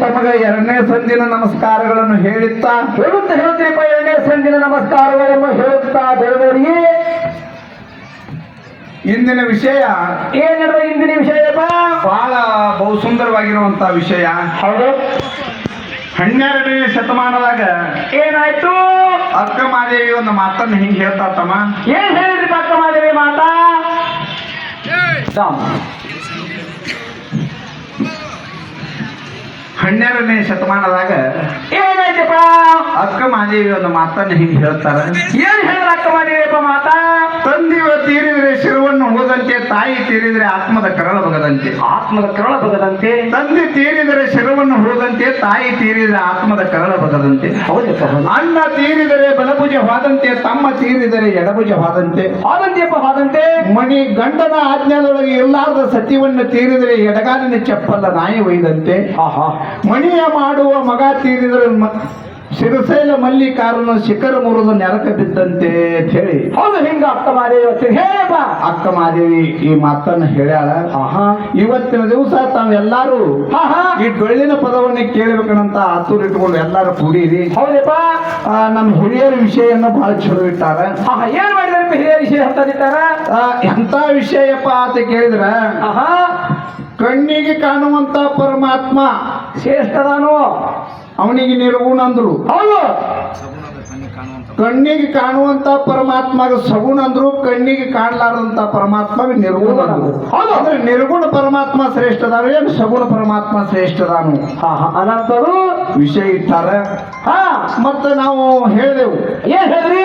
ತಮಗ ಎರಡನೇ ಸಂದಿನ ನಮಸ್ಕಾರಗಳನ್ನು ಹೇಳುತ್ತಾ ಹೇಳುತ್ತಾ ಹೇಳುತ್ತೀರಪ್ಪ ಎರಡನೇ ಸಂದಿನ ನಮಸ್ಕಾರಗಳನ್ನು ಹೇಳುತ್ತಾ ದೇವರಿಗೆ? ಇಂದಿನ ವಿಷಯ ಏನಿರುವ ಇಂದಿನ ವಿಷಯಪ್ಪ? ಬಹಳ ಬಹು ಸುಂದರವಾಗಿರುವಂತಹ ವಿಷಯ. ಹೌದು. ಹನ್ನೆರಡನೇ ಶತಮಾನದಾಗ ಏನಾಯ್ತು? ಅಕ್ಕ ಮಾದೇವಿ ಒಂದು ಮಾತನ್ನು ಹಿಂಗ್ ಹೇಳ್ತಾ ತಮ್ಮ ಏನ್ ಹೇಳಿದ್ರಿ ಅಕ್ಕ ಮಾದೇವಿ ಮಾತಾ ಹನ್ನೆರಡನೇ ಶತಮಾನದಾಗ ಏನಾಯ್ತಪ್ಪ? ಅಕ್ಕ ಮಾದೇವಿ ಒಂದು ಮಾತನ್ನ ಹಿಂಗೆ ಹೇಳ್ತಾರ. ಏನ್ ಹೇಳ ಅಕ್ಕ ಮಾದೇವಿಯಪ್ಪ ಮಾತಾ? ತಂದಿವ ತೀರಿದ್ರೆ ಶಿರವನ್ನು ಹೋದಂತೆ ತಾಯಿ ತೀರಿದ್ರೆ ಆತ್ಮದ ಕರಳ ಬಗದಂತೆ. ಆತ್ಮದ ಕರಳ ಬಗದಂತೆ. ತಂದೆ ತೀರಿದರೆ ಶಿರವನ್ನು ಹೋದಂತೆ ತಾಯಿ ತೀರಿದರೆ ಆತ್ಮದ ಕರಳ ಬಗದಂತೆ. ಹೌದು ಅಣ್ಣ ತೀರಿದರೆ ಬಲಭುಜವಾದಂತೆ ತಮ್ಮ ತೀರಿದರೆ ಎಡಭುಜವಾದಂತೆ ಹಾದಂತೆ. ಹಾದಂತೆ ಮಣಿ ಗಂಡನ ಆಜ್ಞಾನದೊಳಗೆ ಎಲ್ಲಾರದ ಸತ್ಯವನ್ನು ತೀರಿದರೆ ಎಡಗಾಲಿನ ಚಪ್ಪಲ್ಲ ನಾಯಿ ಒಯ್ದಂತೆ. ಆಹಾ. ಮಣಿಯ ಮಾಡುವ ಮಗ ತೀರಿದರೆ ಶಿರಸೈಲ ಮಲ್ಲಿಕಾರನ ಶಿಖರ ಮುರಿದು ನೆರಕ ಬಿದ್ದಂತೆ ಅಂತ ಹೇಳಿ. ಹೌದು ಹಿಂಗ ಅಕ್ಕ ಮಾದೇವಿ ಹೊತ್ತಿಗೆ ಹೇಳಪ್ಪ ಅಕ್ಕ ಮಾದೇವಿ ಈ ಮಾತನ್ನ ಹೇಳ್ಯಾಳ. ಆಹಾ. ಇವತ್ತಿನ ದಿವಸ ತಾವೆಲ್ಲಾರು ಈ ಬೆಳ್ಳಿನ ಪದವನ್ನ ಕೇಳಬೇಕಂತ ಆತುರ ಇಟ್ಕೊಂಡು ಎಲ್ಲಾರು ಕೂಡಿರಿ. ಹೌದಪ್ಪ ಆ, ನಮ್ಮ ಹಿರಿಯರ ವಿಷಯನ ಬಹಳ ಚಲೋ ಇಟ್ಟಾರ. ಏನ್ ಮಾಡಿದಾರಪ್ಪ ಹಿರಿಯ ವಿಷಯ ಅಂತ ಆ, ಎಂತ ವಿಷಯಪ್ಪ ಅಂತ ಕೇಳಿದ್ರ? ಆಹಾ. ಕಣ್ಣಿಗೆ ಕಾಣುವಂತ ಪರಮಾತ್ಮ. ಶ್ರೇಷ್ಠದಾನು? ಅವನಿಗೆ ನಿರ್ಗುಣ ಅಂದ್ರು ಹೌದು. ಕಣ್ಣಿಗೆ ಕಾಣುವಂತ ಪರಮಾತ್ಮಗ ಸಗುಣ ಅಂದ್ರು ಕಣ್ಣಿಗೆ ಕಾಣಲಾರದಂತ ಪರಮಾತ್ಮಗ ನಿರ್ಗುಣ ಅಂದ್ರು ಹೌದು. ಅಂದ್ರೆ ನಿರ್ಗುಣ ಪರಮಾತ್ಮ ಶ್ರೇಷ್ಠದಾನು ಏನು ಸಗುಣ ಪರಮಾತ್ಮ ಶ್ರೇಷ್ಠದಾನು? ಅನಂತರು ವಿಷಯ ಇಟ್ಟಾರೆ. ಹಾ. ಮತ್ತೆ ನಾವು ಹೇಳಿದೆವು. ಏನ್ ಹೇಳ್ರಿ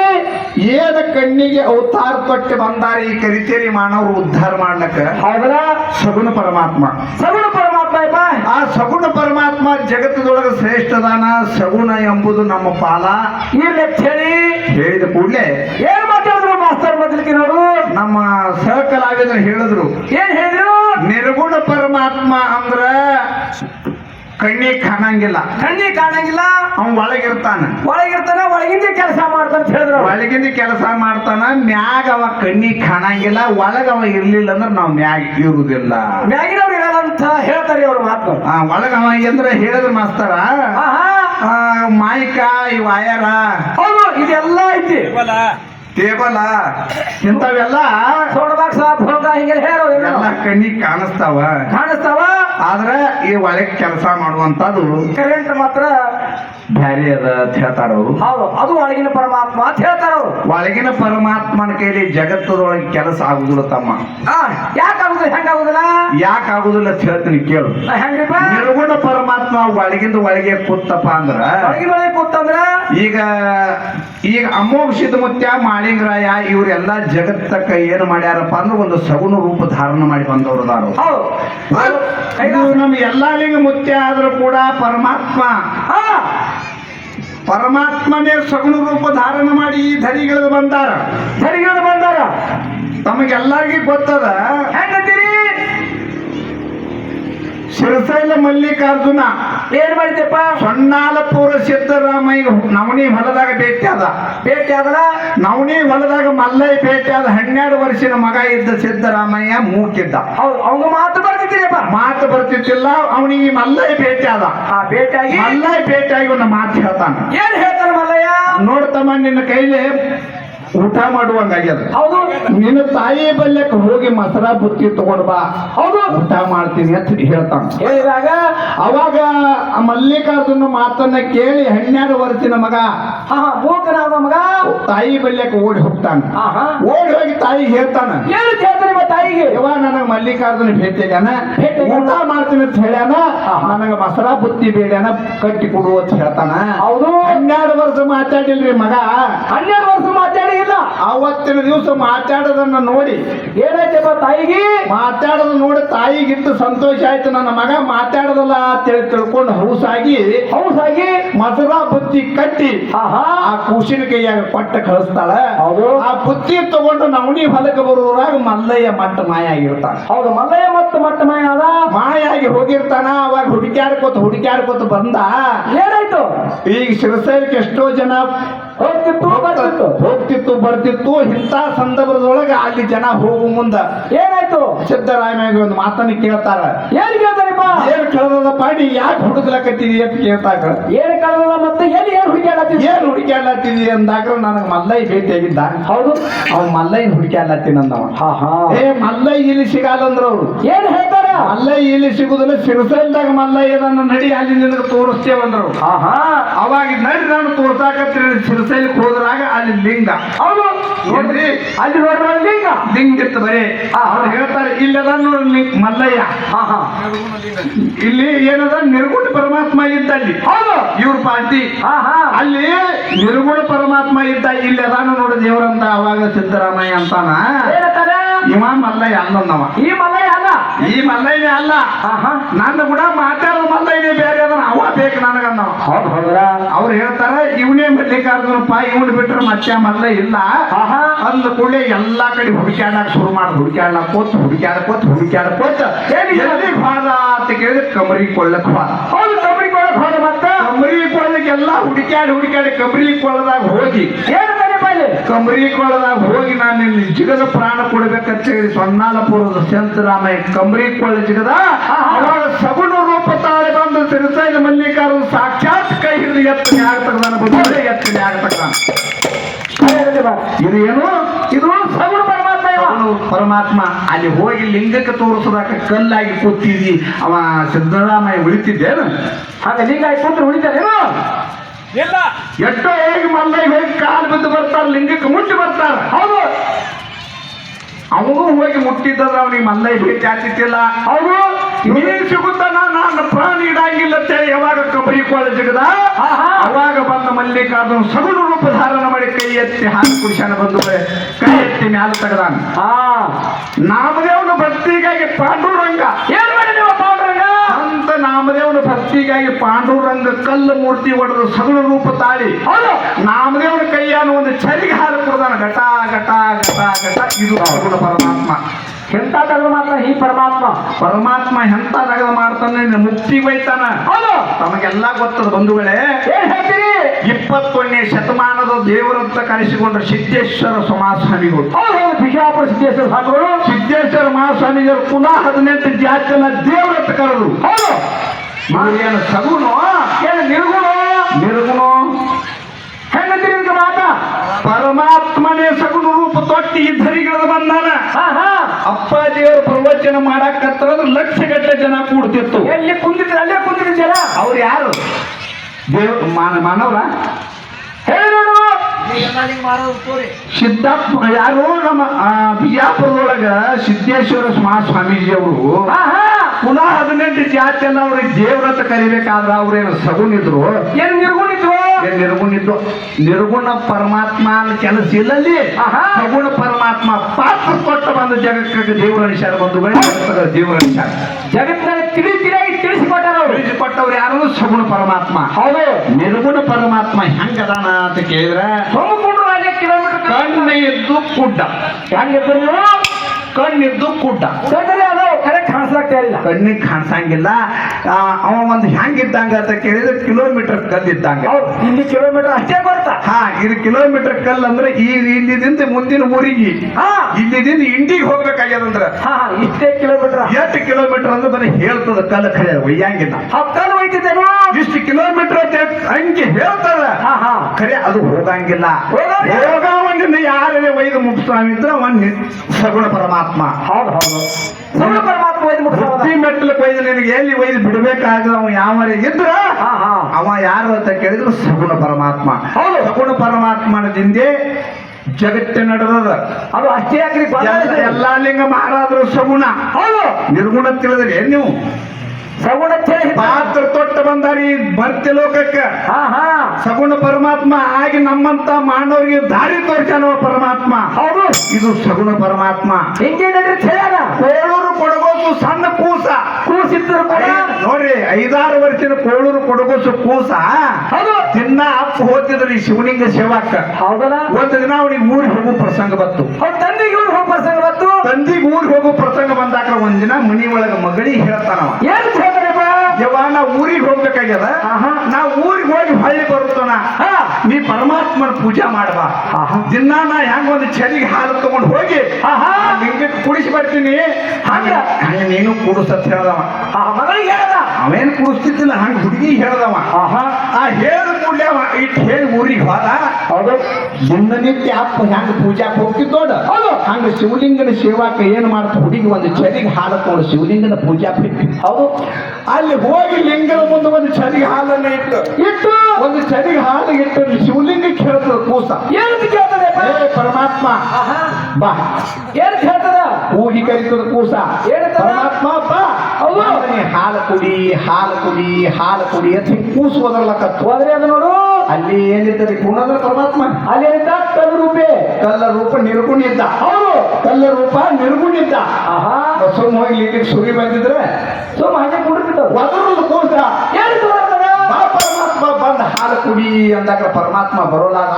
ಏನ ಕಣ್ಣಿಗೆ ಅವತಾರ ಕೊಟ್ಟು ಬಂದಾರ ಈ ಕರಿತೇರಿ ಮಾನವರು ಉದ್ಧಾರ ಮಾಡ್ಲಕ್ಕ? ಹೌದಾ ಸಗುಣ ಪರಮಾತ್ಮ. ಸಗುಣ ಪರಮಾತ್ಮ ಆ ಸಗುಣ ಪರಮಾತ್ಮ ಜಗತ್ತದೊಳಗೆ ಶ್ರೇಷ್ಠದಾನ ಸಗುಣ ಎಂಬುದು ನಮ್ಮ ಪಾಲ. ಹೇಳಿ. ಹೇಳಿದ ಕೂಡಲೇ ಏನ್ ಮಾತಾಡಿದ್ರು ಮಾಸ್ತರ್ ಮೊದಲಿಗೆ ನೋಡು? ನಮ್ಮ ಸಹಕಲಾವಿದರು ಹೇಳಿದ್ರು. ಏನ್ ಹೇಳಿದ್ರು? ನಿರ್ಗುಣ ಪರಮಾತ್ಮ ಅಂದ್ರ ಕಣ್ಣಿ ಕಾಣಂಗಿಲ್ಲ. ಕಣ್ಣಿ ಕಾಣಂಗಿಲ್ಲ. ಅವ್ನ ಒಳಗಿರ್ತಾನ. ಒಳಗಿರ್ತಾನ ಒಳಗಿಂದ ಕೆಲಸ ಮಾಡ್ತಾನ ಹೇಳಿದ್ರು ಒಳಗಿಂದ ಕೆಲಸ ಮಾಡ್ತಾನ ಮ್ಯಾಗ ಅವ ಕಣ್ಣಿ ಕಾಣಂಗಿಲ್ಲ ಒಳಗ ಅವ ಇರ್ಲಿಲ್ಲ ಅಂದ್ರೆ ನಾವ್ ಮ್ಯಾಗ ಇರುವುದಿಲ್ಲ ಮ್ಯಾಗಿನವ್ರು ಹೇಳ್ತಾರೆ ಅವ್ರ ಮಾತು. ಆ ಒಳಗ ಅಂದ್ರೆ ಹೇಳಿದ್ರು ಮಾಸ್ತರ. ಆಹಾ. ಆ, ಮಾಯ್ಕ ಈ ವಾಯರ. ಹೌದು ಇದೆಲ್ಲ ಐತಿ. ಟೇಬಲ ಇಂಥವೆಲ್ಲ ಸೋಡ ಸಾಪ್ ಹಿಂಗೆಲ್ಲ ಹೇಳೋ ಎಲ್ಲ ಕಣ್ಣಿಗೆ ಕಾಣಿಸ್ತಾವ. ಕಾಣಿಸ್ತಾವ? ಆದ್ರೆ ಈ ಒಳಗೆ ಕೆಲಸ ಮಾಡುವಂತದ್ದು ಕರೆಂಟ್ ಮಾತ್ರ ಬ್ಯಾರೆ ಅದ ಅಂತ ಹೇಳ್ತಾರ ಅವರು ಹೌದು ಅದು ಒಳಗಿನ ಪರಮಾತ್ಮ ಅಂತ ಹೇಳ್ತಾರ ಅವ್ರು ಒಳಗಿನ ಪರಮಾತ್ಮನ ಕೈಲಿ ಜಗತ್ತದೊಳಗೆ ಕೆಲಸ ಆಗುದಿಲ್ಲ ತಮ್ಮ. ಯಾಕಾಗುದಿಲ್ಲ ಹೆಂಗಾಗುದಿಲ್ಲ? ಯಾಕಾಗುದಿಲ್ಲ ಅಂತ ಹೇಳ್ತೀನಿ ಕೇಳು. ಹೆಂಗ್ರಿಪ್ಪ? ನಿರ್ಗುಣ ಪರಮಾತ್ಮ ಒಳಗಿಂದ ಒಳಗೆ ಕೂತಪ್ಪ ಅಂದ್ರ ಒಳಗಿನ ಒಳಗೆ ಕೂತಂದ್ರ? ಈಗ ಈಗ ಅಮೋಘ ಸಿದ್ಧಮುತ್ಯ ಮಾಳಿಂಗರಾಯ ಇವರೆಲ್ಲ ಜಗತ್ತಕ್ಕ ಏನು ಮಾಡ್ಯಾರಪ್ಪ ಅಂದ್ರೆ ಒಂದು ಸಗುಣ ರೂಪ ಧಾರಣ ಮಾಡಿ ಬಂದವರು ಅದಾರು. ಹೌದು. ಇದು ನಮ್ಮ ಎಲ್ಲಾಲಿಂಗ ಮುತ್ಯ ಆದ್ರೂ ಕೂಡ ಪರಮಾತ್ಮ ಪರಮಾತ್ಮನೇ ಸಗುಣ ರೂಪ ಧಾರಣ ಮಾಡಿ ಈ ಧರಿಗಿಳಿದು ಬಂದಾರ. ಸರಿಗಿಳಿದು ಬಂದಾರ. ತಮಗೆಲ್ಲರಿಗೂ ಗೊತ್ತದ? ಹೆಂಗಂತೀರಿ? ಶಿರಸೈಲ ಮಲ್ಲಿಕಾರ್ಜುನ ಏನ್ ಮಾಡಿದ್ದಪ್ಪ ಸಣ್ಣಾಲಪುರ ಸಿದ್ದರಾಮಯ್ಯ ನವನಿ ಹೊಲದಾಗ ಭೇಟಿ ಆದ. ಭೇಟಿ ಆದ್ರ ನವಣಿ ಹೊಲದಾಗ ಮಲ್ಲೈ ಭೇಟಿ ಆದ. ಹನ್ನೆರಡು ವರ್ಷದ ಮಗ ಇದ್ದ ಸಿದ್ದರಾಮಯ್ಯ ಮೂಕಿದ್ದ. ಅವಂಗ ಮಾತು ಬರ್ತಿದ್ದೀರಪ್ಪ ಮಾತು ಬರ್ತಿದ್ದಿಲ್ಲ ಅವನಿಗೆ ಮಲ್ಲೈ ಭೇಟಿ ಆದ. ಆ ಭೇಟಿಯಾಗಿ ಮಲ್ಲೈ ಭೇಟಿಯಾಗಿ ಒಂದು ಮಾತು ಹೇಳ್ತಾನ. ಏನ್ ಹೇಳ್ತಾನ ಮಲ್ಲಯ್ಯ? ನೋಡ್ತಮ್ಮ ನಿನ್ನ ಕೈಲಿ ಊಟ ಮಾಡುವಂಗಾಗ್ಯದ ಹೌದು. ನಿನ್ನ ತಾಯಿ ಬಲ್ಯಕ್ ಹೋಗಿ ಮಸರ ಬುತ್ತಿ ತಗೊಂಡ್ ಬಾ. ಹೌದು. ಊಟ ಮಾಡ್ತೀನಿ ಅಂತ ಹೇಳ್ತಾನ. ಹೇಳಿದಾಗ ಅವಾಗ ಆ ಮಲ್ಲಿಕಾರ್ಜುನ ಮಾತನ್ನ ಕೇಳಿ ಹನ್ನೆರಡು ವರ್ಷದ ಮಗ ಮೂಕನಾದ ಮಗ. ತಾಯಿ ಬಲ್ಯಕ್ಕೆ ಓಡಿ ಹೋಗ್ತಾನ. ಓಡಿ ಹೋಗಿ ತಾಯಿಗೆ ಹೇಳ್ತಾನ. ಏನು ಹೇಳ್ತಾನೆ ತಾಯಿಗೆ? ಯವ್ವ ನನಗೆ ಮಲ್ಲಿಕಾರ್ಜುನ ಭೇಟಿ ಆಗ್ಯಾನ. ಊಟ ಮಾಡ್ತೀನಿ ಅಂತ ಹೇಳ್ಯಾನ. ನನಗ ಮಸರಾ ಬುತ್ತಿ ಬೇಡ್ಯಾನ ಕಟ್ಟಿ ಕೊಡು ಅಂತ ಹೇಳ್ತಾನ. ಹೌದು. ಹನ್ನೆರಡು ವರ್ಷ ಮಾತಾಡಿಲ್ರಿ ಮಗ. ಹನ್ನೆರಡು ವರ್ಷ ಮಾತಾಡಿ ಇಲ್ಲ. ಅವತ್ತಿನ ದಿವಸ ಮಾತಾಡೋದನ್ನ ನೋಡಿ. ಏನಾಯ್ತಪ್ಪ ತಾಯಿಗೆ? ಮಾತಾಡೋದ ನೋಡಿ ತಾಯಿಗಿಟ್ಟು ಸಂತೋಷ ಆಯ್ತು. ನನ್ನ ಮಗ ಮಾತಾಡೋದಲ್ಲ ಅಂತೇಳಿ ತಿಳ್ಕೊಂಡು ಹೌಸಾಗಿ ಹೌಸಾಗಿ? ಮಸರಾ ಬುತ್ತಿ ಕಟ್ಟಿ ಹಾ ಹಾ. ಆ ಕೂಸಿನ ಕೈಯಾಗ ಕೊಟ್ಟ ಕಳಿಸ್ತಾಳ. ಹೌದು. ಆ ಬುತ್ತಿ ತಗೊಂಡು ನವಣಿ ಹೊಲಕ್ಕೆ ಬರುವುದ್ರಾಗ ಮಲ್ಲಯ್ಯ ಮಟ್ಟ ಮಾಯ ಆಗಿರ್ತಾನ. ಹೌದು ಮಲ್ಲಯ್ಯ ಮತ್ತು ಮಟ್ಟ ಅದ. ಮಾಯಾಗಿ ಹೋಗಿರ್ತಾನ ಅವಾಗ ಹುಡುಕ್ಯಾಡ್ಕೋತ ಹುಡುಕ್ಯಾಡ್ಕೋತ ಬಂದ. ಏನಾಯ್ತು? ಈಗ ಶಿರಸೈಲಕ್ಕೆ ಎಷ್ಟೋ ಜನ ಹೋಗ್ತಿತ್ತು ಬರ್ತಿತ್ತು. ಹೋಗ್ತಿತ್ತು ಬರ್ತಿತ್ತು. ಇಂಥ ಸಂದರ್ಭದೊಳಗ ಅಲ್ಲಿ ಜನ ಹೋಗು ಮುಂದ. ಏನಾಯ್ತು? ಸಿದ್ದರಾಮಯ್ಯ ಒಂದು ಮಾತನ್ನ ಕೇಳ್ತಾರ. ಏನ್ ಕೇಳ್ತಾರಪ್ಪ ಏನ್ ಕಳೆದ ಪಾಡಿ? ಯಾಕೆ ಹುಡುಕ್ಲಕತ್ತೀವಿ ಅಂತ ಕೇಳ್ತಾಗ ಏನ್ ಕಳೆದ ಮತ್ತೆ ಎಲ್ಲಿ ಏನ್ ಏನು ಏನ್ ಹುಡುಕ್ಯಾಡ್ಲತ್ತೀವಿ ಅಂದಾಗ ನನಗೆ ಮಲ್ಲಯ್ಯ ಭೇಟಿಯಾಗಿದ್ದ. ಹೌದು. ಅವ್ನು ಮಲ್ಲಯ್ಯನ ಹುಡುಕ್ಯಾಡ್ಲತ್ತೀನಿ ಅಂದವ. ಹಾ ಹಾ. ಏ ಮಲ್ಲೈ ಇಲ್ಲಿ ಸಿಗಲ್ಲಂದ್ರ ಅವ್ರು. ಏನ್ ಹೇಳ್ತಾರ? ಮಲ್ಲಯ್ಯ ಇಲ್ಲಿ ಸಿಗುದಿಲ್ಲ ಸಿರಸಂದಾಗ ಮಲ್ಲಯ್ಯ ನನ್ನ ನಡಿ ಅಲ್ಲಿ ನಿನಗೆ ತೋರಿಸ್ತೇವಂದ್ರು ಅವ್ರು. ಹಾ ಹಾ ಅವಾಗ ನಡಿ ನಾನು ತೋರ್ಸಾಕತ್ರಿ ಸಿರಸೈಲಿ ಹೋದ್ರಾಗ ಅಲ್ಲಿ ಲಿಂಗ. ಹೌದು. ನೋಡ್ರಿ. ಅಲ್ಲಿ ನೋಡ್ರಿ ಲಿಂಗ. ಲಿಂಗ ಇತ್ತು ಬರೀ. ಅವ್ರು ಹೇಳ್ತಾರೆ ಇಲ್ಲದ ನೋಡ್ರಿ ಮಲ್ಲಯ್ಯ. ಹಾ ಹಾ ಇಲ್ಲಿ ಏನದ ನಿರ್ಗುಣ ಪರಮಾತ್ಮ ಇದ್ದ ಅಲ್ಲಿ. ಹೌದು. ಇವ್ರ ಪಾರ್ಟಿ. ಹಾ ಹಾ ಅಲ್ಲಿ ನಿರ್ಗುಣ ಪರಮಾತ್ಮ ಇದ್ದ ಇಲ್ಲಿ ಅದಾನು ನೋಡಿ ದೇವರಂತ ಅವಾಗ ಸಿದ್ದರಾಮಯ್ಯ ಅಂತಾನ. ಇವ ಮಲ್ಲಯ್ಯ ಅಂದವ ಈ ಮಲಯ ಅಲ್ಲ ಈ ಮಲ್ಲೈನೇ ಅಲ್ಲ. ನನ್ನ ಕೂಡ ಮಾತಾಡೋ ಮಲ್ಲೈನೇ ಬೇರೆ ಅದನ್ನ ಅವ ಬೇಕು ನನಗನ್ನ. ಹೌದು ಹೌದ್ರ ಅವ್ರು ಹೇಳ್ತಾರೆ ಇವನೇ ಮಲ್ಲಿಕಾರ್ಜುನಪ್ಪ ಇವನು ಬಿಟ್ರೆ ಮತ್ತೆ ಮಲ್ಲೈ ಇಲ್ಲ. ಅಂದ ಕೂಡಲೇ ಎಲ್ಲಾ ಕಡೆ ಹುಡುಕ್ಯಾಡಕ್ ಶುರು ಮಾಡಿ ಹುಡುಕ್ಯಾಡಕ್ ಕೋತ್ ಹುಡುಕ್ಯಾಡಕೋತ್ ಹುಡುಕ್ಯಾಡಕೋತ್ ಎಲ್ಲಿ ಹೋದ ಅಂತ ಕೇಳಿದ್ರೆ ಕಮರಿ ಕೊಳ್ಳಕ್ ಹೋದ ಹೌದು ಕಮರಿ ಕೊಳ್ಳಕ್ ಹೋದ ಮತ್ತ? ಕಮರಿ ಕೊಳ್ಳಕ್ಕೆಲ್ಲ ಹುಡುಕ್ಯಾಡಿ ಹುಡುಕ್ಯಾಡಿ ಕಮರಿ ಕೊಳ್ಳದಾಗ ಹೋಗಿ. ಏನಂತಾನೆ ಬಾಯ್ಲಿ ಕಮರಿ ಕೊಳ್ಳದಾಗ ಹೋಗಿ ನಾನು ಇಲ್ಲಿ ಜಿಗದ ಪ್ರಾಣ ಕೊಡಬೇಕಂತ ಹೇಳಿ ಸೊನ್ನಾಲಪುರದ ಸಂತರಾಮಯ್ಯ ಕೊಳ ಜಿಗದ ಅವಾಗ ಸಗುಣ ರೂಪ ತಾಳಿ ಬಂದು ತಿರುಸೈದ ಮಲ್ಲಿಕಾರು ಸಾಕ್ಷಾತ್ ಕೈ ಹಿಡಿದು ಎತ್ತನೆ ಆಗ್ತಕ್ಕದಾನ ಬಂದ್ರೆ ಎತ್ತನೆ ಆಗ್ತದ ಇದು ಏನು? ಇದು ಸಗುಣ ಪರಮಾತ್ಮ ಅಲ್ಲಿ ಹೋಗಿ ಲಿಂಗಕ್ಕೆ ತೋರಿಸೋದಾಕ ಕಲ್ಲಾಗಿ ಕೂತಿದ್ದಿ. ಅವ ಸಿದ್ದರಾಮಯ್ಯ ಉಳಿತಿದ್ದೇನು? ಹಾಗೆ ಲಿಂಗ ಕೂತ್ರು ಉಳಿತಾರೇನು ಎಷ್ಟೋ ಹೇಗೆ ಮಲ್ಲೈ ಹೋಗಿ ಕಾಲು ಬಿದ್ದು ಬರ್ತಾರೆ ಲಿಂಗಕ್ಕೆ ಮುಟ್ಟಿ ಬರ್ತಾರೆ. ಹೌದು. ಅವನು ಹೋಗಿ ಮುಟ್ಟಿದ್ದಾರೆ ಅವನಿಗೆ ಮಲ್ಲೈ ಭೇಟಿ ಆಗ್ತಿತ್ತಿಲ್ಲ ಹೌದು. ನೀನ್ ಸಿಗುತ್ತಾನ ನಾನು ಪ್ರಾಣ ಇಡಂಗಿಲ್ಲ ಅಂತೇಳಿ ಯಾವಾಗ ಕಬರಿ ಕೋಳ ಸಿಗದ. ಅವಾಗ ಬಂದ ಮಲ್ಲಿಕಾರ್ಜುನ ಸಗುಣ ರೂಪ ಧಾರಣ ಮಾಡಿ ಕೈ ಎತ್ತಿ ಹಾಕಿ ಕುಡಿಸಾನ ಬಂದು ಕೈ ಎತ್ತಿ ಮ್ಯಾಲ ತೆಗದಾನ. ಆ ನಾಮದೇವನ ಭಕ್ತಿಗಾಗಿ ಪಾಂಡುರಂಗ. ಏನ್ ಮಾಡಿ ನೀವು ಅಂತ ನಾಮದೇವನ ಭಕ್ತಿಗಾಗಿ ಪಾಂಡುರಂಗ ಕಲ್ಲು ಮೂರ್ತಿ ಹೊಡೆದು ಸಗುಣ ರೂಪ ತಾಳಿ. ಹೌದು ನಾಮದೇವನ ಕೈಯನ್ನು ಒಂದು ಚರಿಗೆ ಹಾಲು ಕೊಡದಾನ. ಘಟ ಘಟ ಘಟ ಘಟ. ಇದು ಸಗುಣ ಪರಮಾತ್ಮ. ಎಂತ ತಗದು ಮಾತ್ರ ಈ ಪರಮಾತ್ಮ? ಪರಮಾತ್ಮ ಎಂತ ತಗದ ಮಾಡ್ತಾನೆ ಮುಕ್ತಿ ಬೈತಾನ ಹೌದು. ತಮಗೆಲ್ಲ ಗೊತ್ತದ ಬಂಧುಗಳೇ. ಇಪ್ಪತ್ತೊಂದನೇ ಶತಮಾನದ ದೇವರಂತ ಕರೆಸಿಕೊಂಡ ಸಿದ್ದೇಶ್ವರ ಹೌದು ಬಿಜಾಪುರ ಸಿದ್ದೇಶ್ವರ ಸ್ವಾಮಿಗಳು. ಸಿದ್ದೇಶ್ವರ ಮಹಾಸ್ವಾಮಿಗಳು ಪುನಃ ಹದಿನೆಂಟು ಜಾತಿಯನ್ನ ದೇವರಂತ ಕರೆದು ಹೌದು. ಏನು ಸಗುಣೋ? ಏನು ನಿರ್ಗುಣ? ನಿರ್ಗುಣ? ಹೆಣ್ಣು ಮಾತ. ಪರಮಾತ್ಮನೇ ಸಗುಣ ರೂಪ ತೊಟ್ಟಿ ಇದ್ದರಿಗಿಳಿದು ಬಂದಾನ ಅಪ್ಪಾಜಿಯವರು ಪ್ರವಚನ ಮಾಡಾಕತ್ತಂದ್ರೆ ಲಕ್ಷ ಗಟ್ಟಲೆ ಜನ ಕೂಡ್ತಿತ್ತು. ಎಲ್ಲಿ ಕುಂದಿದ್ರೆ ಅಲ್ಲೇ ಕುಂದಿದ್ರು ಜನ. ಅವ್ರು ಯಾರು? ದೇವ್ ಮಾನ ಮಾನವ್ರ? ಹೇಳಿ ನೋಡು ಸಿದ್ದಪ್ಪ ಯಾರು ನಮ್ಮ ಬಿಜಾಪುರದೊಳಗ ಸಿದ್ದೇಶ್ವರ ಸ್ವಾಮೀಜಿ ಅವರು ಪುನಃ ಹದಿನೆಂಟು ಜಾತಿಯನ್ನ ಅವ್ರಿಗೆ ದೇವ್ರಂತ ಕರಿಬೇಕಾದ್ರ ಅವ್ರೇನು ಸಗುಣಿದ್ರು? ಏನ್ ನಿರ್ಗುಣಿದ್ರು? ಏನ್ ನಿರ್ಗುಣಿದ್ರು? ನಿರ್ಗುಣ ಪರಮಾತ್ಮ ಅನ್ನೋ ಕೆಲಸ ಇಲ್ಲಲ್ಲಿ. ಸಗುಣ ಪರಮಾತ್ಮ ಪಾತ್ರ ಕೊಟ್ಟು ಬಂದ ಜಗಕ್ಕೆ ದೇವರ ನಿಶಾರ ಬಂದು ದೇವರ ನಿಶಾರ ಜಗತ್ತಿನಲ್ಲಿ ತಿಳಿ ತಿಳಿಯಾಗಿ ಕೊಟ್ಟವ್ರು ಯಾರು? ಸಗುಣ ಪರಮಾತ್ಮ. ಹೌದು. ನಿರ್ಗುಣ ಪರಮಾತ್ಮ ಹೆಂಗದಾನ ಅಂತ ಕೇಳಿದ್ರೆ ಕಿಲೋಮೀಟರ್ ಕಣ್ಣಿದ್ದು ಕುಡ್ಡ. ಹೆಂಗಿದ್ರು ಕಣ್ಣಿದ್ದು ಕುಡ್ಡ. ಕಾಣಿಸ್ಲಾಗ್ತಾ ಇಲ್ಲ ಕಣ್ಣಿಗೆ ಕಾಣಿಸಂಗಿಲ್ಲ. ಅವ ಒಂದು ಹೆಂಗಿದ್ದಂಗ ಅಂತ ಕೇಳಿದ್ರೆ ಕಿಲೋಮೀಟರ್ ಕಲ್ಲಿದ್ದಂಗ. ಇಲ್ಲಿ ಕಿಲೋಮೀಟರ್ ಅಷ್ಟೇ ಬರ್ತಾ ಹಾ ಇದು ಕಿಲೋಮೀಟರ್ ಕಲ್ಲು ಅಂದ್ರೆ ಈ ಇಲ್ಲಿದಿಂದ ಮುಂದಿನ ಊರಿಗೆ. ಹಾ. ಇಲ್ಲಿದಿಂದ ಇಂಡಿಗೆ ಹೋಗ್ಬೇಕಾಗ್ಯದಂದ್ರ ಇಷ್ಟೇ ಕಿಲೋಮೀಟರ್. ಎಷ್ಟು ಕಿಲೋಮೀಟರ್ ಅಂದ್ರೆ ಬರೀ ಹೇಳ್ತದ ಕಲ್ಲು ಖರೆ ಒಯ್ಯಂಗಿಲ್ಲ. ಕಲ್ಲು ಹೋಯ್ತಿದ್ದೇನು ಇಷ್ಟು ಕಿಲೋಮೀಟರ್ ಅಂತ ಅಂಕಿ ಹೇಳ್ತದ. ಹಾ ಹಾ. ಖರೆ ಅದು ಹೋಗಂಗಿಲ್ಲ. ಹೋಗಂಗಿಲ್ಲ. ಹೋಗವನ್ನ ಯಾರೇ ಒಯ್ದು ಮುಗಿಸ್ತಾವಿದ್ರೆ ಅವನ್ ಸಗುಣ ಪರಮಾತ್ಮ. ಹೌದು ಹೌದು. ಸಗುಣ ಪರಮಾತ್ಮ ಬುದ್ಧಿ ಮೆಟ್ಟಲು ನಿನಗೆ ಎಲ್ಲಿ ಒಯ್ದು ಬಿಡಬೇಕಾಗ ಅವ ಯಾವ ಇದ್ರ? ಅವ ಯಾರು ಅಂತ ಕೇಳಿದ್ರು ಸಗುಣ ಪರಮಾತ್ಮ. ಹೌದು. ಸಗುಣ ಪರಮಾತ್ಮನದಿಂದೇ ಜಗತ್ತೆ ನಡೆದದ. ಅದು ಅಷ್ಟೇ ಎಲ್ಲಾ ಲಿಂಗ ಮಹಾರಾಜರು ಸಗುಣ. ಹೌದು. ನಿರ್ಗುಣ ತಿಳಿದ್ರಿ ಏನ್ ನೀವು? ಸಗುಣ. ಪಾತ್ರ ತೊಟ್ಟ ಬಂದಾರಿ ಭರ್ತಿ ಲೋಕಕ್ಕೆ. ಹಾ ಹಾ. ಸಗುಣ ಪರಮಾತ್ಮ ಆಗಿ ನಮ್ಮಂತ ಮಾನವರಿಗೆ ದಾರಿ ತೋರ್ಸಾನವ ಪರಮಾತ್ಮ. ಹೌದು. ಇದು ಸಗುಣ ಪರಮಾತ್ಮ. ಹಿಂಗೆ ಕೋಳೂರು ಕೊಡಗೋಸು ಸಣ್ಣ ಕೂಸ. ಕೂಸಿದ್ರು ಕೂಡ? ನೋಡ್ರಿ ಐದಾರು ವರ್ಷದ ಕೋಳೂರು ಕೊಡಗೋಸು ಕೂಸ. ಹೌದು. ದಿನ ಅಪ್ಪ ಹೋಗ್ತಿದ್ರಿ ಶಿವಲಿಂಗ ಸೇವಾಕ. ಹೌದಲ್ಲ? ಒಂದು ದಿನ ಅವನಿಗೆ ಊರಿಗೆ ಹೋಗು ಪ್ರಸಂಗ ಬಂತು. ಅವ್ರ ತಂದೆಗೆ ಇವ್ರು ಹೋಗೋ ಪ್ರಸಂಗ ಬಂತು? ತಂದಿಗೆ ಊರಿಗೆ ಹೋಗು ಪ್ರಸಂಗ ಬಂದಾಕ ಒಂದಿನ ಮನಿ ಒಳಗ ಮಗಳಿಗೆ ಹೇಳ್ತಾನ ಏನ್ ಯವ್ವ ನಾ ಊರಿಗೆ ಹೋಗ್ಬೇಕಾಗ್ಯದ? ಆಹಾ. ನಾ ಊರಿಗೆ ಹೋಗಿ ಹಳ್ಳಿ ಬರುತ್ತೋಣ. ಹಾ. ನೀ ಪರಮಾತ್ಮನ ಪೂಜೆ ಮಾಡುವ. ದಿನ ನಾ ಹೆಂಗ ಒಂದು ಚರಿಗೆ ಹಾಲು ತಗೊಂಡು ಹೋಗಿ ಲಿಂಗಕ್ಕೆ ಕುಡಿಸಿ ಬರ್ತೀನಿ. ಹಂಗ ಹಂಗ ನೀನು ಕುಡಿಸತ್ ಹೇಳ್ದವ. ಮಗಳಿಗೆ ಹೇಳ್ದ. ಅವೇನು ಕುಡಿಸ್ತಿದ್ದಿಲ್ಲ ಹಂಗ ಹುಡುಗಿ ಹೇಳ್ದವ. ಆ ಹೇಳ ಕೂಡಲೇ ಇಟ್ಟು ಇಟ್ ಹೇಳಿ ಊರಿಗೆ ಹೋದ. ಹೌದು. ದಿನನಿತ್ಯ ಅಪ್ಪ ಹೆಂಗ ಪೂಜಾಕ್ ಹೋಗ್ತಿದ್ದೋಡ ಹೌದು. ಹಂಗ ಶಿವಲಿಂಗನ ಸೇವಾಕ ಏನ್ ಮಾಡ್ತ ಹುಡುಗಿ ಒಂದು ಚರಿಗೆ ಹಾಲು ತಗೊಂಡು ಶಿವಲಿಂಗನ ಪೂಜಾ ಬಿಟ್ಟು ಹೌದು. ಅಲ್ಲಿ ಹೋಗಿ ಲಿಂಗದ ಮುಂದೆ ಒಂದು ಚಳಿ ಹಾಲನ್ನ ಇಟ್ಟು ಇಟ್ಟು. ಒಂದು ಚಳಿ ಹಾಲು ಇಟ್ಟು ಶಿವಲಿಂಗಕ್ಕೆ ಹೇಳ್ತದ ಕೂಸ. ಏನು ಕೇಳ್ತದೆ ಏ ಪರಮಾತ್ಮ. ಬಾ. ಏನ್ ಹೇಳ್ತದ ಊಹಿ ಕರಿತದ ಕೂಸ. ಏನು ಪರಮಾತ್ಮ ಬಾ. ಹಾಲು ಕುಡಿ ಹಾಲು ಕುಡಿ ಹಾಲು ಕುಡಿ ಅಂತ ಕೂಸು ಒದರ್ಲಕತ್ತು. ಹೋದ್ರೆ ಅದು ನೋಡು. ಅಲ್ಲಿ ಏನಿರ್ತದೆ? ಗುಣದ ಪರಮಾತ್ಮ. ಅಲ್ಲಿ ಏನಿದ್ದ? ಕಲ್ಲ ರೂಪೆ. ಕಲ್ಲ ರೂಪ ನಿರ್ಗುಣಿದ್ದ. ಹೌದು. ಕಲ್ಲ ರೂಪ ನಿರ್ಗುಣಿದ್ದ. ಆಹಾ. ಸುಮ್ಮ ಹೋಗಿ ಸುರಿ ಬಂದಿದ್ರೆ ಸುಮ್ಮ ಹಾಗೆ ಒದರದು ಕೂಸ ಬಾ ಪರಮಾತ್ಮ ಬಂದ ಹಾಲು ಕುಡಿ ಅಂದಾಗ ಪರಮಾತ್ಮ ಬರೋಲಾಗ?